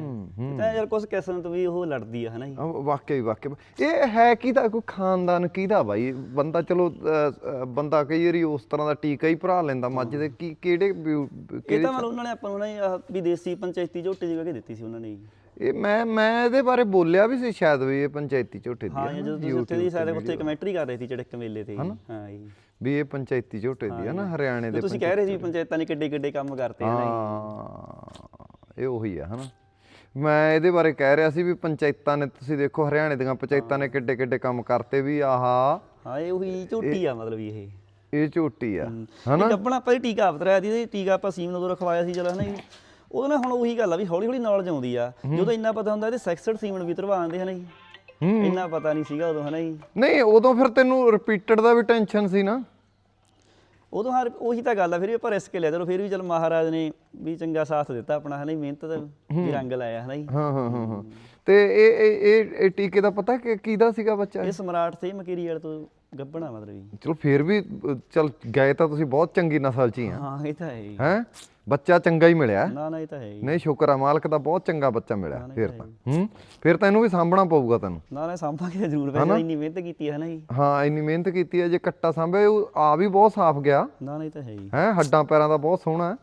ਤਾਂ ਯਾਰ ਕੁਝ ਕਿਸਮਤ ਵੀ ਉਹ ਲੜਦੀ ਆ ਹਨਾ ਜੀ। ਵਾਕਈ ਵਾਕਈ। ਇਹ ਹੈ ਕਿਹਦਾ ਕੋਈ ਖਾਨਦਾਨ ਕਿਹਦਾ ਬਾਈ? ਬੰਦਾ ਚਲੋ ਬੰਦਾ ਕਈ ਵਾਰੀ ਉਸ ਤਰ੍ਹਾਂ ਦਾ ਟੀਕਾ ਹੀ ਭਰਾ ਲੈਂਦਾ ਮੱਝ ਦੇ। ਕੀ ਕਿਹੜੇ ਬਿਊ- ਇਹ ਤਾਂ ਮਤਲਬ ਉਹਨਾਂ ਨੇ ਆਪਾਂ ਨੂੰ ਨਾ ਵੀ ਦੇਸੀ ਪੰਚਾਇਤੀ ਝੋਟੇ ਜਿਹਾ ਕੇ ਦਿੱਤੀ ਸੀ ਉਹਨਾਂ ਨੇ ਜੀ। ਇਹ ਮੈਂ ਮੈਂ ਇਹਦੇ ਬਾਰੇ ਬੋਲਿਆ ਵੀ ਸੀ ਸ਼ਾਇਦ ਵੀ ਇਹ ਪੰਚਾਇਤੀ ਝੋਟੇ ਦੀ ਹਾਂ ਹੈ ਜੀ, ਨਾ, ਜਦੋਂ ਤੁਸੀਂ ਉੱਥੇ ਦੀ ਸਾਰੇ ਉੱਥੇ ਕਮੈਂਟਰੀ ਕਰ ਰਹੇ ਸੀ ਚੜਕ ਮੇਲੇ ਤੇ। ਜੀ। ਹਾਂ ਜੀ। ਵੀ ਇਹ ਪੰਚਾਇਤੀ ਝੋਟੇ ਦੀ ਹੈ ਨਾ ਹਰਿਆਣੇ ਦੇ ਤੁਸੀਂ ਕਹਿ ਰਹੇ ਸੀ ਪੰਚਾਇਤਾਂ ਨੇ ਕਿੱਡੇ ਕਿੱਡੇ ਕੰਮ ਕਰਤੇ ਹਨ ਹਾਂ ਇਹ ਉਹੀ ਆ ਹਨਾ। ਮੈਂ ਇਹਦੇ ਬਾਰੇ ਕਹਿ ਰਿਹਾ ਸੀ ਵੀ ਪੰਚਾਇਤਾਂ ਨੇ ਤੁਸੀਂ ਦੇਖੋ ਹਰਿਆਣੇ ਦੀਆਂ ਪੰਚਾਇਤਾਂ ਨੇ ਕਿੱਡੇ ਕਿੱਡੇ ਕੰਮ ਕਰਤੇ ਵੀ ਆਹਾ। ਹਾਂ ਇਹ ਉਹੀ ਝੋਟੀ ਆ ਮਤਲਬ ਇਹ। ਇਹ ਝੋਟੀ ਆ ਹਨਾ? ਗੱਬਣ ਆਪਾਂ ਇਹ ਟੀਕਾ ਆਵਤਰਾਇਆ ਦੀ ਟੀਕਾ ਆਪਾਂ ਸੀਮ ਨੂੰ ਉਦੋਂ ਰਖਵਾਇਆ ਸੀ ਚਲੋ ਹਨਾ ਜੀ। ਉਹਦੇ ਨਾਲ ਹੁਣ ਉਹੀ ਗੱਲ ਆ ਵੀ ਹੌਲੀ ਹੌਲੀ ਨੌਲੇਜ ਆਉਂਦੀ ਆ। ਜਦੋਂ ਇੰਨਾ ਪਤਾ ਹੁੰਦਾ ਇਹਦੇ ਸੈਕਸਡ ਸੀਮਨ ਵੀ ਤਰਵਾ ਆਉਂਦੇ ਹਨਾ ਜੀ ਇੰਨਾ ਪਤਾ ਨਹੀਂ ਸੀਗਾ ਉਦੋਂ ਹਨਾ ਜੀ ਨਹੀਂ ਉਦੋਂ ਫਿਰ ਤੈਨੂੰ ਰਿਪੀਟਡ ਦਾ ਵੀ ਟੈਨਸ਼ਨ ਸੀ ਨਾ। ਉਦੋਂ ਹਰ ਉਹੀ ਤਾਂ ਗੱਲ ਆ ਫਿਰ ਵੀ ਆਪਾਂ ਰਿਸਕ ਲਿਆ ਚਲੋ ਫਿਰ ਵੀ ਚਲ ਮਹਾਰਾਜ ਨੇ ਵੀ ਚੰਗਾ ਸਾਥ ਦਿੱਤਾ ਆਪਣਾ ਹਨਾ ਮਿਹਨਤ ਦਾ ਵੀ ਰੰਗ ਲਾਇਆ ਹਨਾ ਜੀ। ਹਾਂ ਹਾਂ ਹਾਂ ਤੇ ਇਹ ਇਹ ਇਹ ਟੀਕੇ ਦਾ ਪਤਾ ਕਿ ਕਿਹਦਾ ਸੀਗਾ ਬੱਚਾ? ਇਹ ਸਮਰਾਟ ਸੀ ਮਕੀਰੀ ਵਾਲੇ ਤੋਂ। ਗੱਬਣਾ ਮਤਲਬ ਜੀ। ਚਲੋ ਫੇਰ ਵੀ ਚਲ ਗਏ ਤਾਂ ਤੁਸੀਂ ਬਹੁਤ ਚੰਗੀ ਨਸਲ ਚ ਹੀ ਆ। ਹਾਂ ਇਹ ਤਾਂ ਹੈ ਜੀ। ਹੈ? ਬੱਚਾ ਚੰਗਾ ਹੀ ਮਿਲਿਆ। ਨਾ ਨਾ ਇਹ ਤਾਂ ਹੈ ਜੀ। ਨਹੀਂ ਸ਼ੁਕਰ ਆ ਮਾਲਕ ਦਾ ਬਹੁਤ ਚੰਗਾ ਬੱਚਾ ਮਿਲਿਆ ਫੇਰ ਤਾਂ ਹੂੰ ਫੇਰ ਤਾਂ ਇਹਨੂੰ ਵੀ ਸਾਂਭਣਾ ਪਊਗਾ ਤੈਨੂੰ। ਨਾ ਨਾ ਸੰਭਾਗੇ ਤਾਂ ਜ਼ਰੂਰ ਪੈਣਾ ਇੰਨੀ ਮਿਹਨਤ ਕੀਤੀ ਹੈ ਨਾ ਜੀ? ਹਾਂ ਇੰਨੀ ਮਿਹਨਤ ਕੀਤੀ ਹੈ ਜੇ ਕੱਟਾ ਸਾਂਭਿਆ ਉਹ ਆ ਵੀ ਬਹੁਤ ਸਾਫ਼ ਗਿਆ। ਨਾ ਨਾ ਇਹ ਤਾਂ ਹੈ ਜੀ। ਹੈ? ਹੱਡਾਂ ਪੈਰਾਂ ਦਾ ਬਹੁਤ ਸੋਹਣਾ ਹੈ।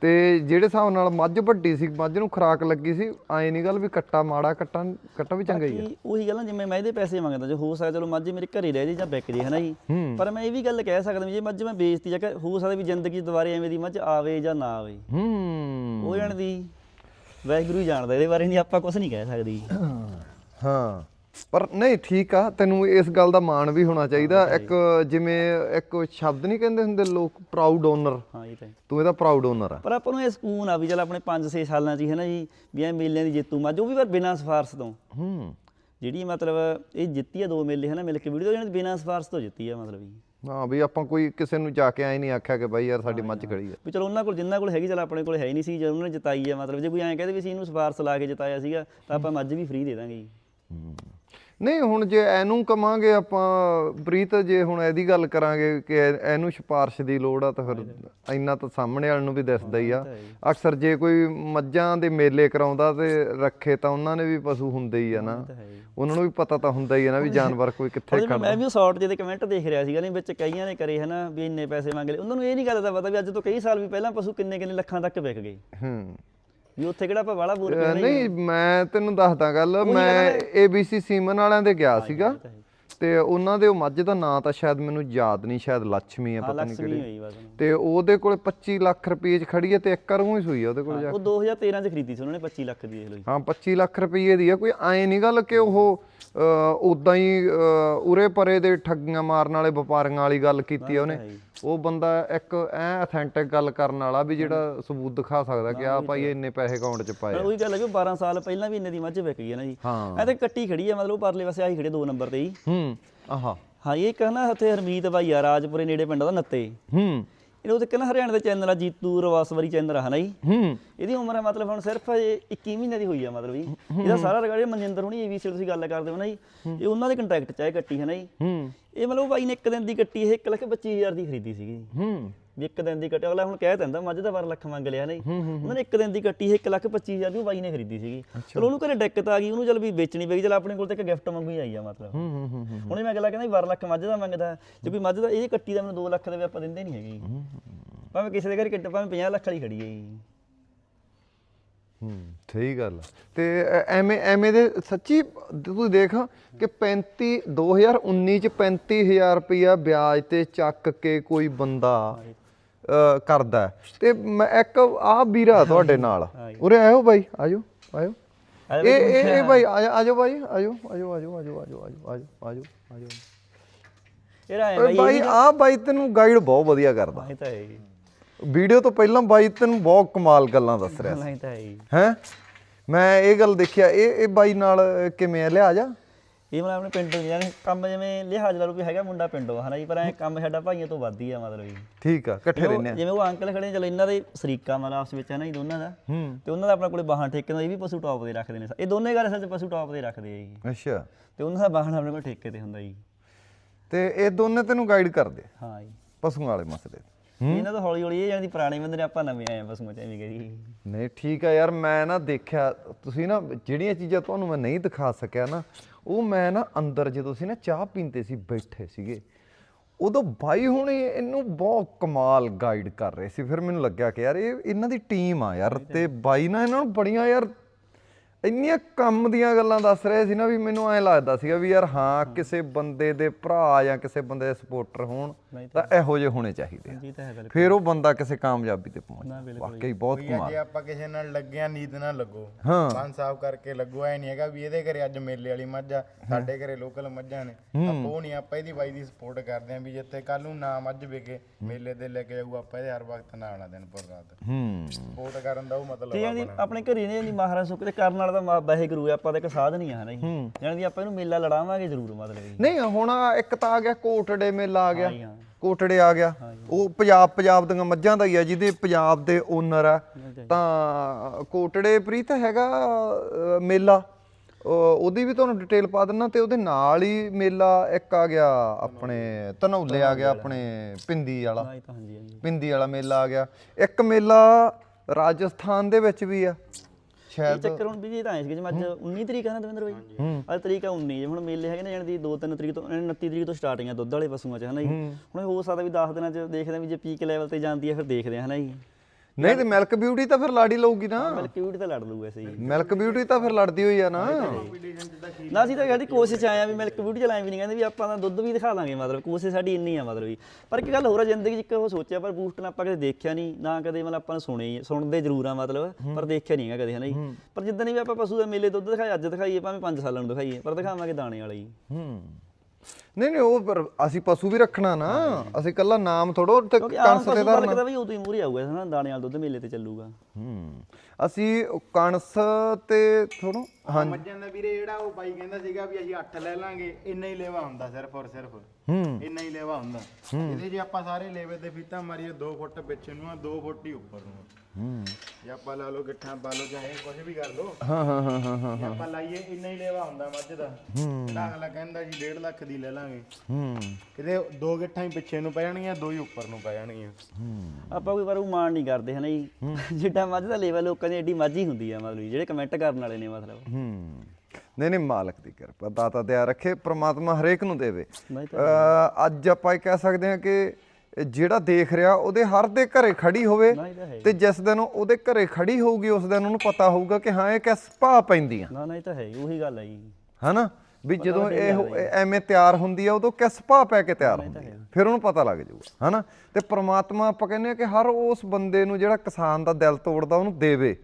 ਤੇ ਜਿਹੜੇ ਹਿਸਾਬ ਨਾਲ ਮੱਝ ਵੱਡੀ ਸੀ ਮੱਝ ਨੂੰ ਖੁਰਾਕ ਲੱਗੀ ਸੀ ਐ ਨਹੀਂ ਗੱਲ ਵੀ ਕੱਟਾ ਮਾੜਾ ਕੱਟਾ ਕੱਟਾ ਵੀ ਚੰਗਾ ਹੀ ਹੈ ਉਹੀ ਗੱਲ ਜਿਵੇਂ ਮੈਂ ਇਹਦੇ ਪੈਸੇ ਮੰਗਦਾ ਜੋ ਹੋ ਸਕਦਾ ਚਲੋ ਮੱਝ ਮੇਰੇ ਘਰੇ ਰਹਿ ਜੇ ਜਾਂ ਵਿਕ ਜੇ ਹਨਾ ਜੀ। ਹੂੰ। ਪਰ ਮੈਂ ਇਹ ਵੀ ਗੱਲ ਕਹਿ ਸਕਦਾ ਜੇ ਮੱਝ ਮੈਂ ਵੇਚਤੀ ਜਾਂ ਹੋ ਸਕਦਾ ਵੀ ਜ਼ਿੰਦਗੀ ਦੁਬਾਰੇ ਐਵੇਂ ਦੀ ਮੱਝ ਆਵੇ ਜਾਂ ਨਾ ਆਵੇ। ਹੂੰ। ਉਹ ਜਾਣ ਦੀ। ਹੀ ਜਾਣਦਾ ਇਹਦੇ ਬਾਰੇ ਨਹੀਂ ਆਪਾਂ ਕੁਝ ਨਹੀਂ ਕਹਿ ਸਕਦੇ। ਹਾਂ। ਪਰ ਨਹੀਂ ਠੀਕ ਆ। ਤੈਨੂੰ ਇਸ ਗੱਲ ਦਾ ਮਾਣ ਵੀ ਹੋਣਾ ਚਾਹੀਦਾ। ਇੱਕ ਜਿਵੇਂ ਇੱਕ ਸ਼ਬਦ ਨਹੀਂ ਕਹਿੰਦੇ ਹੁੰਦੇ ਲੋਕ? ਪ੍ਰਾਊਡ ਓਨਰ ਹਾਂ ਇਹ ਤਾਂ ਇਹਦਾ ਪ੍ਰਾਊਡ ਓਨਰ ਆ। ਪਰ ਆਪਾਂ ਨੂੰ ਇਹ ਸਕੂਨ ਆ ਵੀ ਚਲ ਆਪਣੇ 5-6 ਸਾਲਾਂ 'ਚ ਹੀ ਹੈ ਨਾ ਜੀ ਵੀ ਐ ਮੇਲਿਆਂ ਦੀ ਜੇਤੂ ਮੱਝ ਉਹ ਵੀ ਪਰ ਬਿਨਾਂ ਸਿਫਾਰਸ਼ ਤੋਂ। ਹੂੰ। ਜਿਹੜੀ ਮਤਲਬ ਇਹ ਜਿੱਤੀ ਆ ਦੋ ਮੇਲੇ ਹੈ ਨਾ ਮਿਲ ਕੇ ਵੀਡੀਓ ਜਿਹੜੀ ਬਿਨਾਂ ਸਿਫਾਰਸ਼ ਤੋਂ ਜਿੱਤੀ ਆ ਮਤਲਬ ਜੀ ਹਾਂ ਵੀ ਆਪਾਂ ਕੋਈ ਕਿਸੇ ਨੂੰ ਜਾ ਕੇ ਐ ਨਹੀਂ ਆਖਿਆ ਕਿ ਬਾਈ ਯਾਰ ਸਾਡੀ ਮੱਝ ਖੜੀ ਆ। ਵੀ ਚਲੋ ਉਹਨਾਂ ਕੋਲ ਜਿੰਨਾ ਕੋਲ ਹੈਗੀ ਚਲ ਆਪਣੇ ਕੋਲ ਹੈ ਹੀ ਨਹੀਂ ਸੀ ਜਦੋਂ ਉਹਨਾਂ ਨੇ ਜਿਤਾਈ ਆ ਮਤਲਬ ਜੇ ਕੋਈ ਐਂ ਕਹਦੇ ਵੀ ਸੀ ਇਹਨੂੰ ਸਿਫਾਰਸ਼ ਲਾ ਕੇ ਜਿਤਾਇਆ ਸੀਗਾ ਤਾਂ ਆਪਾਂ ਮੱਝ ਵੀ ਫ੍ਰੀ ਦੇ ਦਾਂਗੇ ਜੀ। ਨਹੀਂ ਹੁਣ ਜੇ ਇਹਨੂੰ ਕਵਾਂਗੇ ਆਪਾਂ ਪ੍ਰੀਤ ਜੇ ਹੁਣ ਇਹਦੀ ਗੱਲ ਕਰਾਂਗੇ ਕਿ ਇਹ- ਇਹਨੂੰ ਸਿਫਾਰਿਸ਼ ਦੀ ਲੋੜ ਆ ਤਾਂ ਫਿਰ ਇੰਨਾ ਤਾਂ ਸਾਹਮਣੇ ਵਾਲ ਨੂੰ ਵੀ ਦਿਸਦਾ ਹੀ ਆ। ਅਕਸਰ ਜੇ ਕੋਈ ਮੱਝਾਂ ਦੇ ਮੇਲੇ ਕਰਾਉਂਦਾ ਤੇ ਰੱਖੇ ਤਾਂ ਉਹਨਾਂ ਨੇ ਵੀ ਪਸ਼ੂ ਹੁੰਦੇ ਹੀ ਆ ਨਾ। ਉਹਨਾਂ ਨੂੰ ਵੀ ਪਤਾ ਤਾਂ ਹੁੰਦਾ ਹੀ ਆ ਨਾ ਵੀ ਜਾਨਵਰ ਕੋਈ ਕਿੱਥੇ ਵਿੱਚ ਮੈਂ ਵੀ ਸ਼ਾਰਟ ਜਿਹੇ ਕਮੈਂਟ ਦੇਖ ਰਿਹਾ ਸੀਗਾ ਨਹੀਂ ਵਿੱਚ ਕਈਆਂ ਨੇ ਕਰੇ ਹਨਾ ਵੀ ਇੰਨੇ ਪੈਸੇ ਮੰਗ ਲਏ। ਉਹਨਾਂ ਨੂੰ ਇਹ ਨਹੀਂ ਗੱਲ ਦਾ ਪਤਾ ਵੀ ਅੱਜ ਤੋਂ ਕਈ ਸਾਲ ਵੀ ਪਹਿਲਾਂ ਪਸ਼ੂ ਕਿੰਨੇ ਕਿੰਨੇ ਲੱਖਾਂ ਤੱਕ ਵਿਕ ਗਏ। ਹੂੰ। ਵੀ ਉੱਥੇ ਕਿਹੜਾ ਆਪਾਂ ਵਾਲਾ ਬੋਰ ਅਹ ਕਰਨਾ ਨਹੀਂ ਮੈਂ ਤੈਨੂੰ ਦੱਸਦਾ ਗੱਲ। ਮੈਂ ABC ਸੀਮਨ ਵਾਲਿਆਂ ਦੇ ਗਿਆ ਸੀਗਾ। ਤੇ ਉਹਨਾਂ ਦੇ ਉਹ ਮੱਝ ਦਾ ਨਾਂ ਤਾਂ ਸ਼ਾਇਦ ਮੈਨੂੰ ਯਾਦ ਨਹੀਂ ਸ਼ਾਇਦ ਲక్ష్ਮੀ ਆ ਪਤਾ ਨਹੀਂ ਕਿਹੜੀ। ਤੇ ਉਹਦੇ ਕੋਲ 25 ਲੱਖ ਰੁਪਏ ਚ ਖੜੀ ਹੈ ਤੇ ਇੱਕ ਕਰੋਂ ਹੀ ਸੂਈ ਉਹਦੇ ਕੋਲ ਜਾ ਕੇ। ਉਹ 2013 ਚ ਖਰੀਦੀ ਸੀ ਉਹਨਾਂ ਨੇ 25 ਲੱਖ ਦੀ ਦੇਖ ਲਓ ਹਾਂ 25 ਲੱਖ ਰੁਪਏ ਦੀ ਆ ਕੋਈ ਐ ਨਹੀਂ ਗੱਲ ਕਿ ਉਹ ਉਦਾਂ ਹੀ ਉਰੇ ਪਰੇ ਦੇ ਠੱਗੀਆਂ ਮਾਰਨ ਵਾਲੇ ਵਪਾਰੀਆਂ ਵਾਲੀ ਗੱਲ ਕੀਤੀ ਆ ਉਹਨੇ। ਉਹ ਬੰਦਾ ਇੱਕ ਐ ਅਥੈਂਟਿਕ ਗੱਲ ਕਰਨ ਵਾਲਾ ਵੀ ਜਿਹੜਾ ਸਬੂਤ ਦਿਖਾ ਸਕਦਾ ਕਿ ਆ ਭਾਈ ਇੰਨੇ ਪੈਸੇ ਅਕਾਊਂਟ 'ਚ ਪਾਏ। ਉਹੀ ਗੱਲ ਹੈ ਉਹ 12 ਸਾਲ ਪਹਿਲਾਂ ਵੀ ਇੰਨੇ ਦੀ ਮੱਝ ਵਿਕ ਗਈ ਹੈ ਨਾ ਜੀ। ਐ ਤੇ ਕੱਟੀ ਖੜੀ ਹੈ ਮਤਲਬ ਪਰਲੇ ਪਾਸੇ ਆਹੀ ਖੜੇ ਦੋ ਨੰਬਰ ਤੇ ਹੀ ਹੂੰ ਆਹਾ। ਹਾਂ ਇਹ ਕਹਿੰਦਾ ਉੱਥੇ ਹਰਮੀਤ ਬਾਈ ਆ ਰਾਜਪੁਰੇ ਨੇੜੇ ਪਿੰਡ ਦਾ ਨੱਤੇ। ਹੂੰ। ਇਹਨੂੰ ਉੱਥੇ ਕਹਿੰਦਾ ਹਰਿਆਣਾ ਦੇ ਚੈਨਲ ਆ ਜੀਤੂ ਰਵਾਸਵਰੀ ਚੈਨਲ ਆ ਹਨਾ ਜੀ? ਹੂੰ। ਇਹਦੀ ਉਮਰ ਹੈ ਮਤਲਬ ਹੁਣ ਸਿਰਫ ਇਹ 21 ਮਹੀਨੇ ਦੀ ਹੋਈ ਆ ਮਤਲਬ ਜੀ। ਇਹਦਾ ਸਾਰਾ ਰਿਕਾਰਡ ਮਨਜਿੰਦਰ ਹੁਣੀ ਏਬੀਸੀ ਤੁਸੀਂ ਗੱਲ ਕਰਦੇ ਹੋ ਨਾ ਜੀ। ਇਹ ਉਹਨਾਂ ਦੇ ਕੰਟੈਕਟ ਚ ਹੈ ਕੱਟੀ ਹੈ ਨਾ ਜੀ। ਹੂੰ। ਇਹ ਮਤਲਬ ਬਾਈ ਨੇ ਇੱਕ ਦਿਨ ਦੀ ਕੱਟੀ ਇਹ 1 ਲੱਖ 25000 ਦੀ ਖਰੀਦੀ ਸੀਗੀ ਹੂੰ। ਵੀ ਇੱਕ ਦਿਨ ਦੀ ਕੱਟੀ ਅਗਲਾ ਹੁਣ ਕਹਿ ਦਿੰਦਾ ਮੱਝ ਦਾ 12 ਲੱਖ ਮੰਗ ਲਿਆ ਨਹੀਂ। ਉਹਨਾਂ ਨੇ ਇੱਕ ਦਿਨ ਦੀ ਕੱਟੀ ਇਹ 1 ਲੱਖ 25000 ਦੀ ਉਹ ਬਾਈ ਨੇ ਖਰੀਦੀ ਸੀਗੀ। ਚਲੋ ਉਹਨੂੰ ਘਰੇ ਦਿੱਕਤ ਆ ਗਈ ਉਹਨੂੰ ਚਲ ਵੀ ਵੇਚਣੀ ਪਈ ਚਲ ਆਪਣੇ ਕੋਲ ਤੇ ਇੱਕ ਗਿਫਟ ਮੰਗੂ ਹੀ ਆਈ ਆ ਮਤਲਬ। ਹੁਣ ਮੈਂ ਅਗਲਾ ਕਹਿੰਦਾ 12 ਲੱਖ ਮੱਝ ਦਾ ਮੰਗਦਾ ਜੇ ਕੋਈ ਮੱਝ ਦਾ ਇਹ ਕੱਟੀ ਦਾ ਮੈਨੂੰ 2 ਲੱਖ ਦੇ ਵੀ ਆਪਾਂ ਦਿੰਦੇ ਨਹੀਂ ਹੈਗੇ। ਭਾਵੇਂ ਕਿਸੇ ਦੇ ਘਰੇ ਕਿੱਟ ਭਾਵੇਂ 50 ਲੱਖ ਵਾਲੀ ਖੜੀ ਹੈ ਜੀ। ਹੂੰ ਸਹੀ ਗੱਲ। ਤੇ ਐਵੇਂ ਐਵੇਂ ਦੇ ਸੱਚੀ ਤੂੰ ਦੇਖ ਕਿ 35 2019 ਚ 35000 ਰੁਪਇਆ ਵਿਆਜ ਤੇ ਚੱਕ ਕੇ ਕੋਈ ਬੰਦਾ ਕਰਦਾ ਹੈ। ਤੇ ਮੈਂ ਇੱਕ ਆ ਵੀਰਾ ਤੁਹਾਡੇ ਨਾਲ। ਉਰੇ ਆਇਓ ਬਾਈ ਆਜੋ ਆਇਓ ਇਹ ਇਹ ਇਹ ਬਾਈ ਆਜੋ ਆਜੋ ਬਾਈ ਆਜੋ ਆਜੋ ਆਜੋ ਆਜੋ ਆਜੋ ਆਜੋ ਆਜੋ ਆਜੋ ਆਜੋ। ਇਹ ਰਾਏ ਓਏ ਬਾਈ ਬਾਈ ਆ ਬਾਈ ਤੈਨੂੰ ਗਾਈਡ ਬਹੁਤ ਵਧੀਆ ਕਰਦਾ। ਇਹ ਤਾਂ ਹੈ ਵੀਡੀਓ ਤੋਂ ਪਹਿਲਾਂ ਬਾਈ ਤੈਨੂੰ ਬਹੁਤ ਕਮਾਲ ਗੱਲਾਂ ਦੱਸ ਰਿਹਾ ਤਾਂ ਹੈ ਹੈ? ਮੈਂ ਇਹ ਗੱਲ ਦੇਖਿਆ ਇਹ ਇਹ ਬਾਈ ਨਾਲ ਕਿਵੇਂ ਆ ਲਿਆ ਜਾ। ਇਹ ਮਤਲਬ ਆਪਣੇ ਪਿੰਡ ਯਾਨੀ ਕੰਮ ਜਿਵੇਂ ਲਿਹਾਜ਼ ਲਾ ਲਓ ਵੀ ਹੈਗਾ ਮੁੰਡਾ ਪਿੰਡੋਂ ਹਨਾ ਜੀ ਪਰ ਐ ਕੰਮ ਸਾਡਾ ਭਾਈਆਂ ਤੋਂ ਵੱਧ ਹੀ ਆ ਮਤਲਬ ਜੀ। ਠੀਕ ਆ ਇਕੱਠੇ ਰਹਿੰਦੇ ਆ। ਜਿਵੇਂ ਉਹ ਅੰਕਲ ਖੜੇ ਚਲੋ ਇਹਨਾਂ ਦੇ ਸਰੀਕਾ ਮਤਲਬ ਆਪਸ ਵਿੱਚ ਹੈ ਨਾ ਜੀ ਦੋਨਾਂ ਦਾ। ਹੂੰ ਤੇ ਉਹਨਾਂ ਦਾ ਆਪਣੇ ਕੋਲੇ ਬਾਹਾਂ ਠੇਕੇ ਦਾ ਇਹ ਵੀ ਪਸ਼ੂ ਟੌਪ ਦੇ ਰੱਖਦੇ ਨੇ। ਇਹ ਦੋਨੇ ਘਰ ਅਸਲ 'ਚ ਪਸ਼ੂ ਟੌਪ ਦੇ ਰੱਖਦੇ ਆ ਜੀ। ਅੱਛਾ। ਤੇ ਉਹਨਾਂ ਦਾ ਬਾਹਣ ਆਪਣੇ ਕੋਲ ਠੇਕੇ ਤੇ ਹੁੰਦਾ ਜੀ। ਤੇ ਇਹ ਦੋਨੇ ਤੈਨੂੰ ਗਾਈਡ ਕਰਦੇ? ਹਾਂ ਜੀ। ਪਸ਼ੂਆਂ ਵਾਲੇ ਮਸਲੇ ਇਹਨਾਂ ਤੋਂ ਹੌਲੀ ਹੌਲੀ ਇਹ ਜਾਂਦੀ ਪੁਰਾਣੇ ਬੰਦੇ ਨੇ ਆਪਾਂ ਨਵੇਂ ਆਏ ਆ ਪਸ਼ੂਆਂ ਚ ਐਵੇਂ ਕਰੀ ਨਹੀਂ ਠੀਕ ਆ ਯਾਰ ਮੈਂ ਨਾ ਦੇਖਿਆ ਤੁਸੀਂ ਨਾ ਜਿਹੜੀਆਂ ਚੀਜ਼ਾਂ ਤੁਹਾਨੂੰ ਮੈਂ ਨਹੀਂ ਦਿਖਾ ਸਕਿਆ ਨਾ ਉਹ ਮੈਂ ਨਾ ਅੰਦਰ ਜਦੋਂ ਸੀ ਨਾ ਚਾਹ ਪੀਂਦੇ ਸੀ ਬੈਠੇ ਸੀਗੇ, ਉਦੋਂ ਬਾਈ ਹੁਣ ਇਹਨੂੰ ਬਹੁਤ ਕਮਾਲ ਗਾਈਡ ਕਰ ਰਹੇ ਸੀ। ਫਿਰ ਮੈਨੂੰ ਲੱਗਿਆ ਕਿ ਯਾਰ ਇਹ ਇਹਨਾਂ ਦੀ ਟੀਮ ਆ ਯਾਰ ਤੇ ਬਾਈ ਨਾ ਇਹਨਾਂ ਨੂੰ ਬੜੀਆਂ ਯਾਰ ਇੰਨੀਆਂ ਕੰਮ ਦੀਆਂ ਗੱਲਾਂ ਦੱਸ ਰਹੇ ਸੀ ਨਾ ਵੀ ਮੈਨੂੰ ਐਂ ਲੱਗਦਾ ਸੀਗਾ ਵੀ ਯਾਰ ਹਾਂ ਕਿਸੇ ਬੰਦੇ ਦੇ ਭਰਾ ਜਾਂ ਕਿਸੇ ਬੰਦੇ ਦੇ ਸਪੋਰਟਰ ਹੋਣ ਤਾਂ ਇਹੋ ਜਿਹੇ ਹੋਣੇ ਚਾਹੀਦੇ ਆ। ਜੀ ਤਾਂ ਹੈ ਬਿਲਕੁਲ। ਫਿਰ ਉਹ ਬੰਦਾ ਕਿਸੇ ਕਾਮਯਾਬੀ ਤੇ ਨਾ ਪਹੁੰਚਦਾ ਬਿਲਕੁਲ ਵਾਕਈ ਬਹੁਤ ਵੀ ਕਮਾਲ। ਜੇ ਆਪਾਂ ਕਿਸੇ ਨਾਲ ਲੱਗਿਆ ਨੀਤ ਨਾਲ ਲੱਗੋ। ਹਾਂ। ਮਨ ਸਾਫ਼ ਕਰਕੇ ਲੱਗੋ ਐ ਨਹੀਂ ਹੈਗਾ ਵੀ ਇਹਦੇ ਘਰੇ ਅੱਜ ਮੇਲੇ ਵਾਲੀ ਮੱਝ ਆ ਸਾਡੇ ਘਰੇ ਲੋਕਲ ਮੱਝਾਂ ਨੇ। ਆਪਾਂ ਉਹ ਨਹੀਂ ਆਪਾਂ ਇਹਦੀ ਬਾਈ ਦੀ ਸਪੋਰਟ ਕਰਦੇ ਆਂ ਵੀ ਜਿੱਥੇ ਕੱਲ ਨੂੰ ਨਾ ਮੱਝ ਵਿਕੇ ਮੇਲੇ ਤੇ ਲੈ ਕੇ ਜਾਊ ਆਪਾਂ ਇਹਦੇ ਹਰ ਵਕਤ ਨਾਲ ਆ ਦਿਨ ਪਰ ਰਾਤ। ਹੂੰ। ਸਪੋਰਟ ਕਰਨ ਦਾ ਉਹ ਮਤਲਬ ਤੇ ਆਪਣੇ। ਘਰੇ ਨੇ ਨਹੀਂ ਮਹਾਰਾਜ ਸੁੱਖ ਤੇ ਕਰਨ ਵਾਲਾ ਤਾਂ ਮਾ- ਵਾਹਿਗੁਰੂ ਹੈ ਆਪਾਂ ਤਾਂ ਇੱਕ ਸਾਧਨ ਹੀ ਆ ਹਨਾ ਜੀ। ਜਾਨੀ ਦੀ ਆਪਾਂ ਇਹਨੂੰ ਮੇਲਾ ਲੜਾਵਾਂਗੇ ਜ਼ਰੂਰ ਮਤਲਬ ਜੀ ਨਹੀਂ ਹੁਣ ਇੱਕ ਤਾਂ ਆ ਗਿਆ ਕੋਟੜੇ ਮੇਲਾ ਆ ਗਿਆ। ਕੋਟੜੇ ਆ ਗਿਆ। ਉਹ ਪੰਜਾਬ ਪੰਜਾਬ ਦੀਆਂ ਮੱਝਾਂ ਦਾ ਹੀ ਆ ਜਿਹਦੇ ਪੰਜਾਬ ਦੇ ਓਨਰ ਆ। ਤਾਂ ਕੋਟੜੇ ਪ੍ਰੀਤ ਹੈਗਾ ਮੇਲਾ। ਉਹ- ਉਹਦੀ ਵੀ ਤੁਹਾਨੂੰ ਡਿਟੇਲ ਪਾ ਦਿੰਨਾ ਤੇ ਉਹਦੇ ਨਾਲ ਹੀ ਮੇਲਾ ਇੱਕ ਆ ਗਿਆ ਆਪਣੇ ਧਨੌਲੇ ਆ ਗਿਆ ਆਪਣੇ ਪਿੰਦੀ ਵਾਲਾ। ਤਾਂ ਪਿੰਦੀ ਵਾਲਾ ਮੇਲਾ ਆ ਗਿਆ। ਇੱਕ ਮੇਲਾ ਰਾਜਸਥਾਨ ਦੇ ਵਿੱਚ ਵੀ ਆ। ਇਹ ਸ਼ਾਇਦ ਚੱਕਰ ਹੁਣ ਵੀ ਜੀ ਤਾਂ ਐ ਸੀ ਕਿ ਅੱਜ 19 ਤਰੀਕ ਆ ਨਾ ਦਵਿੰਦਰ ਬਾਈ। ਅੱਜ ਤਰੀਕ ਆ 19 ਜੇ ਹੁਣ ਮੇਲੇ ਹੈਗੇ ਨੇ ਜਾਣ ਦੀ 2-3 ਤਰੀਕ ਤੋਂ 29 ਤਰੀਕ ਤੋਂ ਸਟਾਰਟਿੰਗ ਆ ਦੁੱਧ ਵਾਲੇ ਪਸ਼ੂਆਂ ਚ ਹਨਾ ਜੀ। ਹੁਣ ਹੋ ਸਕਦਾ ਵੀ 10 ਦਿਨਾਂ ਚ ਦੇਖਦੇ ਆ ਵੀ ਜੇ ਪੀਕ ਲੈਵਲ ਤੇ ਜਾਂਦੀ ਹੈ ਫਿਰ ਦੇਖਦੇ ਆ ਹਨਾ ਜੀ। ਨਹੀਂ ਤੇ ਮਿਲਕ ਬਿਊਟੀ ਤਾਂ ਫਿਰ ਲਾੜੀ ਲਊਗੀ ਨਾ। ਮਿਲਕ ਕਿਊਟ ਤਾਂ ਲੜ ਲੂਗਾ ਸਹੀ ਮਿਲਕ ਬਿਊਟੀ ਤਾਂ ਫਿਰ ਲੜਦੀ ਹੋਈ ਆ ਨਾ। ਨਾ ਅਸੀਂ ਤਾਂ ਕਹਿੰਦੇ ਕੋਸ਼ਿਸ਼ 'ਚ ਆਏ ਆ ਵੀ ਮਿਲਕ ਬਿਊਟੀ ਚਲਾਏ ਵੀ ਨਹੀਂ ਕਹਿੰਦੇ ਵੀ ਆਪਾਂ ਤਾਂ ਦੁੱਧ ਵੀ ਦਿਖਾ ਦਾਂਗੇ ਮਤਲਬ ਕੋਸ਼ਿਸ਼ ਸਾਡੀ ਇੰਨੀ ਆ ਮਤਲਬ ਵੀ। ਪਰ ਇੱਕ ਗੱਲ ਹੋਰ ਆ ਜ਼ਿੰਦਗੀ 'ਚ ਇੱਕ ਉਹ ਸੋਚਿਆ ਪਰ ਬੂਸਟ ਆਪਾਂ ਕਦੇ ਦੇਖਿਆ ਨਹੀਂ ਨਾ ਕਦੇ ਮਤਲਬ ਆਪਾਂ ਨੇ ਸੁਣੇ ਸੁਣਦੇ ਜ਼ਰੂਰ ਆ ਮਤਲਬ ਪਰ ਦੇਖਿਆ ਨਹੀਂ ਹੈਗਾ ਕਦੇ ਹਨਾ ਜੀ? ਪਰ ਜਿੱਦਾਂ ਵੀ ਆਪਾਂ ਪਸ਼ੂ ਦੇ ਮੇਲੇ ਦੁੱਧ ਦਿਖਾਏ ਅੱਜ ਦਿਖਾਈਏ ਭਾਵੇਂ 5 ਸਾਲਾਂ ਨੂੰ ਦਿਖਾਈਏ ਪਰ ਦਿਖਾਵਾਂਗੇ ਦਾਣੇ ਵਾਲਾ ਹੀ। ਹੂੰ। ਨਹੀਂ ਨਹੀਂ ਉਹ ਪਰ ਅਸੀਂ ਪਸ਼ੂ ਵੀ ਰੱਖਣਾ ਨਾ। ਅਸੀਂ ਕੱਲਾ ਨਾਮ ਥੋੜੋ ਤੇ ਕਿਉਂਕਿ ਆਮ ਪਸ਼ੂ ਤਾਂ ਧਰਨਾ ਲੱਗਦਾ ਵੀ ਉਦੋਂ ਹੀ ਮੂਰੇ ਆਊਗਾ ਹਨਾ ਦਾਣੇ ਵਾਲਾ ਦੁੱਧ ਮੇਲੇ ਤੇ ਚੱਲੂਗਾ। ਹੂੰ। ਅਸੀਂ ਉਹ ਕਣਸ ਤੇ ਥੋੜੋ ਹਾਂ ਮੱਝਾਂ ਦਾ ਵੀਰੇ ਜਿਹੜਾ ਉਹ ਬਾਈ ਕਹਿੰਦਾ ਸੀਗਾ ਵੀ ਅਸੀਂ 8 ਲੈ ਲਾਂਗੇ ਇੰਨਾ ਹੀ ਲੇਵਾ ਹੁੰਦਾ ਸਿਰਫ ਔਰ ਸਿਰਫ। ਹੂੰ। ਇੰਨਾ ਹੀ ਲੇਵਾ ਹੁੰਦਾ। ਇਹਦੇ ਜੇ ਆਪਾਂ ਸਾਰੇ ਲੇਵੇ ਤੇ ਫੀਤਾ ਮਾਰੀਏ 2 ਫੁੱਟ ਪਿੱਛੇ ਨੂੰ ਆ 2 ਫੁੱਟ ਹੀ ਉੱਪਰ ਨੂੰ ਆ। ਹੂੰ। ਜੇ ਆਪਾਂ ਲਾ ਲਓ ਗਿੱਠਾਂ ਪਾ ਲਓ ਚਾਹੇ ਕੁਝ ਵੀ ਕਰ ਲਓ। ਹਾਂ ਹਾਂ ਹਾਂ ਹਾਂ ਹਾਂ ਜੇ ਆਪਾਂ ਲਾਈਏ ਇੰਨਾ ਹੀ ਲੇਵਾ ਹੁੰਦਾ ਮੱਝ ਦਾ। ਜਿਹੜਾ ਅਗਲਾ ਕਹਿੰਦਾ ਜੀ 1.5 ਲੱਖ ਦੀ ਲੈ ਲਾਂਗੇ ਹੂੰ। ਕਿਤੇ ਦੋ ਗਿੱਠਾਂ ਹੀ ਪਿੱਛੇ ਨੂੰ ਪੈ ਜਾਣਗੀਆਂ ਦੋ ਹੀ ਉੱਪਰ ਨੂੰ ਪੈ ਜਾਣਗੀਆਂ। ਆਪਾਂ ਕੋਈ ਵਾਰ ਉਹ ਮਾਣ ਨਹੀਂ ਕਰਦੇ ਹਨਾ ਜੀ? ਜਿੱਡਾ ਮੱਝ ਦਾ ਲੈਵਲ ਲੋਕਾਂ ਦੀ ਐਡੀ ਮੱਝ ਹੀ ਹੁੰਦੀ ਆ ਮਤਲਬ ਜਿਹੜੇ ਕਮੈਂਟ ਕਰਨ ਵਾਲੇ ਨੇ ਮਤਲਬ। ਹੂੰ। ਨਹੀਂ ਨਹੀਂ ਮਾਲਕ ਦੀ ਕਿਰਪਾ ਦਾਤਾ ਦਇਆ ਰੱਖੇ ਪ੍ਰਮਾਤਮਾ ਹਰੇਕ ਨੂੰ ਦੇਵੇ। ਨਹੀਂ ਅਹ ਅੱਜ ਆਪਾਂ ਇਹ ਕਹਿ ਸਕਦੇ ਹਾਂ ਕਿ ਜਿਹੜਾ ਦੇਖ ਰਿਹਾ ਉਹਦੇ ਹਰ ਦੇ ਘਰੇ ਖੜੀ ਹੋਵੇ ਤਾਂ ਹੈ ਹੀ। ਤੇ ਜਿਸ ਦਿਨ ਉਹਦੇ ਘਰੇ ਖੜੀ ਹੋਊਗੀ ਉਸ ਦਿਨ ਉਹਨੂੰ ਪਤਾ ਹੋਊਗਾ ਕਿ ਹਾਂ ਇਹ ਕਿਸ ਭਾਅ ਪੈਂਦੀਆਂ। ਨਾ ਨਾ ਇਹ ਤਾਂ ਹੈ ਹੀ, ਉਹੀ ਗੱਲ ਹੈ ਜੀ। ਹਨਾ? ਵੀ ਜਦੋਂ ਇਹ ਐਵੇਂ ਤਿਆਰ ਹੁੰਦੀ ਆ ਉਦੋਂ ਕਿਸ ਭਾਅ ਪੈ ਕੇ ਤਿਆਰ ਹੁੰਦੀ ਆ। ਫਿਰ ਉਹਨੂੰ ਪਤਾ ਲੱਗ ਜਾਊਗਾ ਹਨਾ? ਤੇ ਪ੍ਰਮਾਤਮਾ ਆਪਾਂ ਕਹਿੰਦੇ ਆ ਕਿ ਹਰ ਉਸ ਬੰਦੇ ਨੂੰ ਜਿਹੜਾ ਕਿਸਾਨ ਦਾ ਦਿਲ ਤੋੜਦਾ ਉਹਨੂੰ ਦੇਵੇ।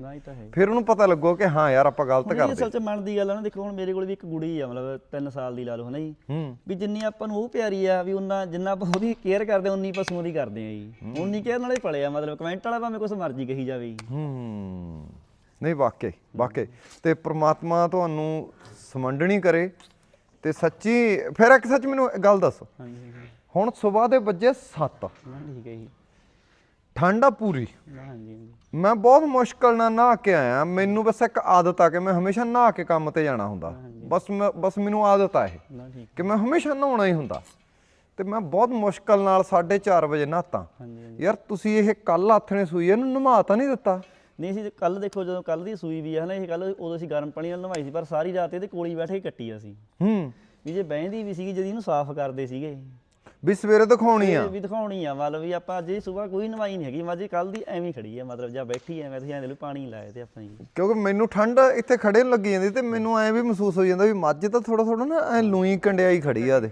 ਫਿਰ ਉਹਨੂੰ ਪਤਾ ਲੱਗੋ ਕਿ ਹਾਂ ਯਾਰ ਆਪਾਂ ਗਲਤ ਕਰਦੇ। ਅਸਲ ਚ ਮਨ ਦੀ ਗੱਲ ਆ ਨਾ ਦੇਖੋ ਹੁਣ ਮੇਰੇ ਕੋਲ ਵੀ ਇੱਕ ਗੁੜੀ ਆ ਮਤਲਬ 3 ਸਾਲ ਦੀ ਲਾ ਲਓ ਹਨਾ ਜੀ। ਵੀ ਜਿੰਨੀ ਆਪਾਂ ਨੂੰ ਉਹ ਪਿਆਰੀ ਆ ਵੀ ਉਹਨਾਂ ਜਿੰਨਾ ਆਪਾਂ ਉਹਦੀ ਕੇਅਰ ਕਰਦੇ ਉਨੀ ਪਸ਼ੂਆਂ ਦੀ ਕਰਦੇ ਆ ਜੀ। ਉਨੀ ਕੇਅਰ ਨਾਲੇ ਪਲੇ ਆ ਮਤਲਬ ਕਮੈਂਟ ਵਾਲਾ ਭਾਵੇਂ ਕੁਛ ਮਰਜ਼ੀ ਕਹੀ ਜਾਵੇ ਜੀ। ਹੂੰ। ਨਹੀਂ ਵਾਕਈ ਵਾਕਈ। ਤੇ ਪ੍ਰਮਾਤਮਾ ਤੁਹਾਨੂੰ ਸਮੰਡਣੀ ਕਰੇ ਤੇ ਸੱਚੀ ਫਿਰ ਇੱਕ ਸੱਚ ਮੈਨੂੰ ਗੱਲ ਦੱਸ। ਹਾਂਜੀ ਹੁਣ ਸਵੇਰ ਦੇ ਵੱਜੇ 7 ਨਾ ਠੀਕ ਹੈ ਜੀ। ਠੰਡ ਆ ਪੂਰੀ। ਨਾ ਹਾਂਜੀ। ਮੈਂ ਬਹੁਤ ਮੁਸ਼ਕਲ ਨਾਲ ਨਹਾ ਕੇ ਆਇਆ। ਮੈਨੂੰ ਬਸ ਇੱਕ ਆਦਤ ਆ ਕਿ ਮੈਂ ਹਮੇਸ਼ਾ ਨਹਾ ਕੇ ਕੰਮ ਤੇ ਜਾਣਾ ਹੁੰਦਾ। ਬਸ ਮੈਂ ਬਸ ਮੈਨੂੰ ਆਦਤ ਆ ਇਹ ਨਾ ਕਿ ਮੈਂ ਹਮੇਸ਼ਾ ਨਹਾਉਣਾ ਹੀ ਹੁੰਦਾ। ਤੇ ਮੈਂ ਬਹੁਤ ਮੁਸ਼ਕਲ ਨਾਲ 4:30 ਵਜੇ ਨਹਾਤਾ। ਯਾਰ ਤੁਸੀਂ ਇਹ ਕੱਲ ਆਥਣੇ ਸੂਈ ਇਹਨੂੰ ਨਮਾ ਤਾਂ ਨਹੀਂ ਦਿੱਤਾ। ਨਹੀਂ ਸੀ ਕੱਲ ਦੇਖੋ ਜਦੋਂ ਕੱਲ ਦੀ ਸੂਈ ਵੀ ਆ ਹਨਾ ਇਹ ਕੱਲ ਉਦੋਂ ਅਸੀਂ ਗਰਮ ਪਾਣੀ ਨਾਲ ਨਵਾਈ ਸੀ ਪਰ ਸਾਰੀ ਰਾਤ ਇਹਦੇ ਕੋਲ ਹੀ ਬੈਠੇ ਹੀ ਕੱਟੀ ਅਸੀਂ। ਹੂੰ। ਵੀ ਜੇ ਬਹਿੰਦੀ ਵੀ ਸੀਗੀ ਜਦ ਇਹਨੂੰ ਸਾਫ਼ ਕਰਦੇ ਸੀਗੇ। ਵੀ ਸਵੇਰੇ ਦਿਖਾਉਣੀ ਆ। ਵੀ ਦਿਖਾਉਣੀ ਆ ਮਤਲਬ ਵੀ ਆਪਾਂ ਅੱਜ ਸਵੇਰ ਕੋਈ ਨਵਾਈ ਨਹੀਂ ਹੈਗੀ ਮੱਝ ਕੱਲ ਦੀ ਐਵੇਂ ਹੀ ਖੜੀ ਆ ਮਤਲਬ ਜਾਂ ਬੈਠੀ ਐਵੇਂ ਤੁਸੀਂ ਐਂ ਦੇ ਲਓ ਪਾਣੀ ਲਾਏ ਤੇ ਆਪਾਂ ਜੀ ਕਿਉਂਕਿ ਮੈਨੂੰ ਠੰਡ ਇੱਥੇ ਖੜੇ ਲੱਗੀ ਜਾਂਦੀ ਤੇ ਮੈਨੂੰ ਐ ਵੀ ਮਹਿਸੂਸ ਹੋ ਜਾਂਦਾ ਵੀ ਮੱਝ ਤਾਂ ਥੋੜਾ ਥੋੜਾ ਨਾ ਐ ਲੂਈ ਕੰਡਿਆਈ ਖੜੀ ਆ ਦੇ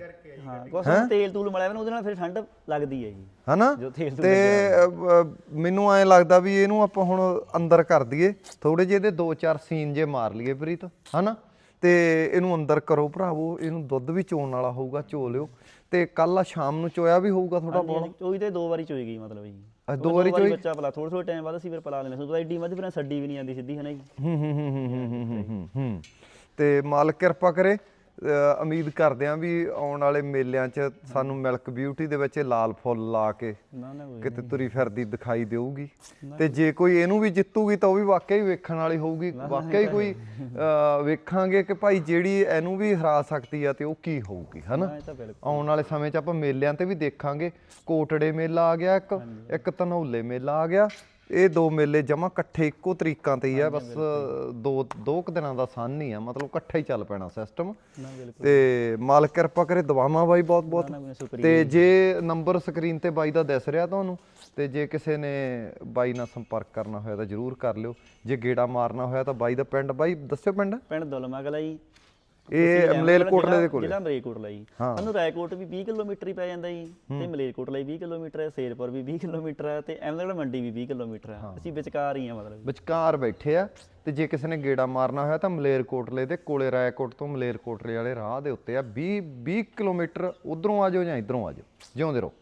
ਹਾਂ ਕੁਛ ਤੇਲ ਤੂਲ ਮਲਾਇਆ ਨਾ ਉਹਦੇ ਨਾਲ ਫਿਰ ਠੰਡ ਲੱਗਦੀ ਹੈ ਜੀ ਹਨਾ ਜੋ ਤੇਲ ਤੂਲ ਤੇ ਅ, ਅ, ਮੈਨੂੰ ਐ ਲੱਗਦਾ ਵੀ ਇਹਨੂੰ ਆਪਾਂ ਹੁਣ ਅੰਦਰ ਕਰ ਦਈਏ ਥੋੜੇ ਜਿਹੇ ਦੇ ਦੋ ਚਾਰ ਸੀਨ ਜੇ ਮਾਰ ਲਈਏ ਪ੍ਰੀਤ ਹਨਾ ਤੇ ਇਹਨੂੰ ਅੰਦਰ ਕਰੋ ਭਰਾਵੋ ਇਹਨੂੰ ਦੁੱਧ ਵੀ ਚੋਣ ਵਾਲਾ ਹੋਊਗਾ ਚੋ ਲਿਓ ਤੇ ਕੱਲ ਆ ਸ਼ਾਮ ਨੂੰ ਚੋਇਆ ਵੀ ਹੋਊਗਾ ਥੋੜਾ ਬਹੁਤ ਚੋਈ ਤੇ ਦੋ ਵਾਰੀ ਚੋਈ ਗਈ ਮਤਲਬ ਜੀ ਦੋ ਵਾਰੀ ਚੋਈ? ਬੱਚਾ ਪਲਾ ਥੋੜੇ ਥੋੜੇ ਟਾਈਮ ਬਾਅਦ ਅਸੀਂ ਫਿਰ ਪਲਾ ਲੈਣਾ ਸਾਨੂੰ ਪਤਾ ਐਡੀ ਮੱਝ ਫਿਰ ਛੱਡੀ ਵੀ ਨਹੀਂ ਆਉਂਦੀ ਸਿੱਧੀ ਹੈ ਨਾ ਜੀ ਹੂੰ ਹੂੰ ਹੂੰ ਹੂੰ ਹੂੰ ਹੂੰ ਹੂੰ ਹੂੰ ਹੂੰ ਤੇ ਮਾਲਕ ਕਿਰਪਾ ਕਰੇ ਉਮੀਦ ਕਰਦੇ ਆਂ ਵੀ ਆਉਣ ਵਾਲੇ ਮੇਲਿਆਂ 'ਚ ਸਾਨੂੰ ਮਿਲਕ ਬਿਊਟੀ ਦੇ ਵਿੱਚ ਇਹ ਲਾਲ ਫੁੱਲ ਲਾ ਕੇ ਕਿਤੇ ਤੁਰੀ ਫਿਰਦੀ ਦਿਖਾਈ ਦੇਊਗੀ। ਤੇ ਜੇ ਕੋਈ ਇਹਨੂੰ ਵੀ ਜਿੱਤੂਗੀ ਤਾਂ ਉਹ ਵੀ ਵਾਕਿਆ ਹੀ ਵੇਖਣ ਵਾਲੀ ਹੋਊਗੀ। ਵਾਕਿਆ ਹੀ ਕੋਈ ਵੇਖਾਂਗੇ ਕਿ ਭਾਈ ਜਿਹੜੀ ਇਹਨੂੰ ਵੀ ਹਰਾ ਸਕਦੀ ਆ ਤੇ ਉਹ ਕੀ ਹੋਊਗੀ ਹਨਾ? ਆਉਣ ਵਾਲੇ ਸਮੇਂ 'ਚ ਆਪਾਂ ਮੇਲਿਆਂ ਤੇ ਵੀ ਦੇਖਾਂਗੇ। ਕੋਟੜੇ ਮੇਲਾ ਆ ਗਿਆ ਇੱਕ ਇੱਕ ਧਨੌਲੇ ਮੇਲਾ ਆ ਗਿਆ। ਇਹ ਦੋ ਮੇਲੇ ਜਮਾ ਇਕੱਠੇ ਇੱਕੋ ਤਰੀਕਾਂ ਤੇ ਹੀ ਆ ਬਸ ਦੋ ਦੋ ਕੁ ਦਿਨਾਂ ਦਾ ਸੰਨ ਹੀ ਆ ਮਤਲਬ ਇਕੱਠਾ ਹੀ ਚੱਲ ਪੈਣਾ ਸਿਸਟਮ ਤੇ ਮਾਲਕ ਕਿਰਪਾ ਕਰੇ ਦਵਾਵਾਂ ਬਾਈ ਬਹੁਤ ਬਹੁਤ। ਤੇ ਜੇ। ਨੰਬਰ ਸਕਰੀਨ ਤੇ ਬਾਈ ਦਾ ਦਿਸ ਰਿਹਾ ਤੁਹਾਨੂੰ ਤੇ ਜੇ ਕਿਸੇ ਨੇ ਬਾਈ ਨਾਲ ਸੰਪਰਕ ਕਰਨਾ ਹੋਇਆ ਤਾਂ ਜਰੂਰ ਕਰ ਲਿਓ। ਜੇ ਗੇੜਾ ਮਾਰਨਾ ਹੋਇਆ ਤਾਂ ਬਾਈ ਦਾ ਪਿੰਡ ਬਾਈ ਦੱਸਿਓ ਪਿੰਡ। ਪਿੰਡ ਦੁਲਮਗਲਾ ਜੀ। ਇਹ ਮਲੇਰਕੋਟਲੇ ਦੇ ਕੋਲ। ਜ਼ਿਲ੍ਹਾ ਮਲੇਰਕੋਟਲਾ ਜੀ। ਸਾਨੂੰ ਰਾਏਕੋਟ ਵੀ 20 ਕਿਲੋਮੀਟਰ ਹੀ ਪੈ ਜਾਂਦਾ ਜੀ। ਤੇ ਮਲੇਰਕੋਟਲਾ ਵੀ 20 ਕਿਲੋਮੀਟਰ ਹੈ ਸੇਰਪੁਰ ਵੀ 20 ਕਿਲੋਮੀਟਰ ਹੈ ਤੇ ਅਹਿਮਦਗੜ੍ਹ ਮੰਡੀ ਵੀ 20 ਕਿਲੋਮੀਟਰ ਹੈ। ਅਸੀਂ ਵਿਚਕਾਰ ਹੀ ਆ ਮਤਲਬ। ਵਿਚਕਾਰ ਬੈਠੇ ਆ ਤੇ ਜੇ ਕਿਸੇ ਨੇ ਗੇੜਾ ਮਾਰਨਾ ਹੋਇਆ ਤਾਂ ਮਲੇਰਕੋਟਲੇ ਦੇ ਕੋਲੇ ਰਾਏਕੋਟ ਤੋਂ ਮਲੇਰਕੋਟਲੇ ਵਾਲੇ ਰਾਹ ਦੇ ਉੱਤੇ ਆ। 20 20 ਕਿਲੋਮੀਟਰ ਉਧਰੋਂ ਆ ਜਾਓ ਜਾਂ ਇਧਰੋਂ ਆ ਜਾਓ। ਜਿਉਂਦੇ ਰਹੋ।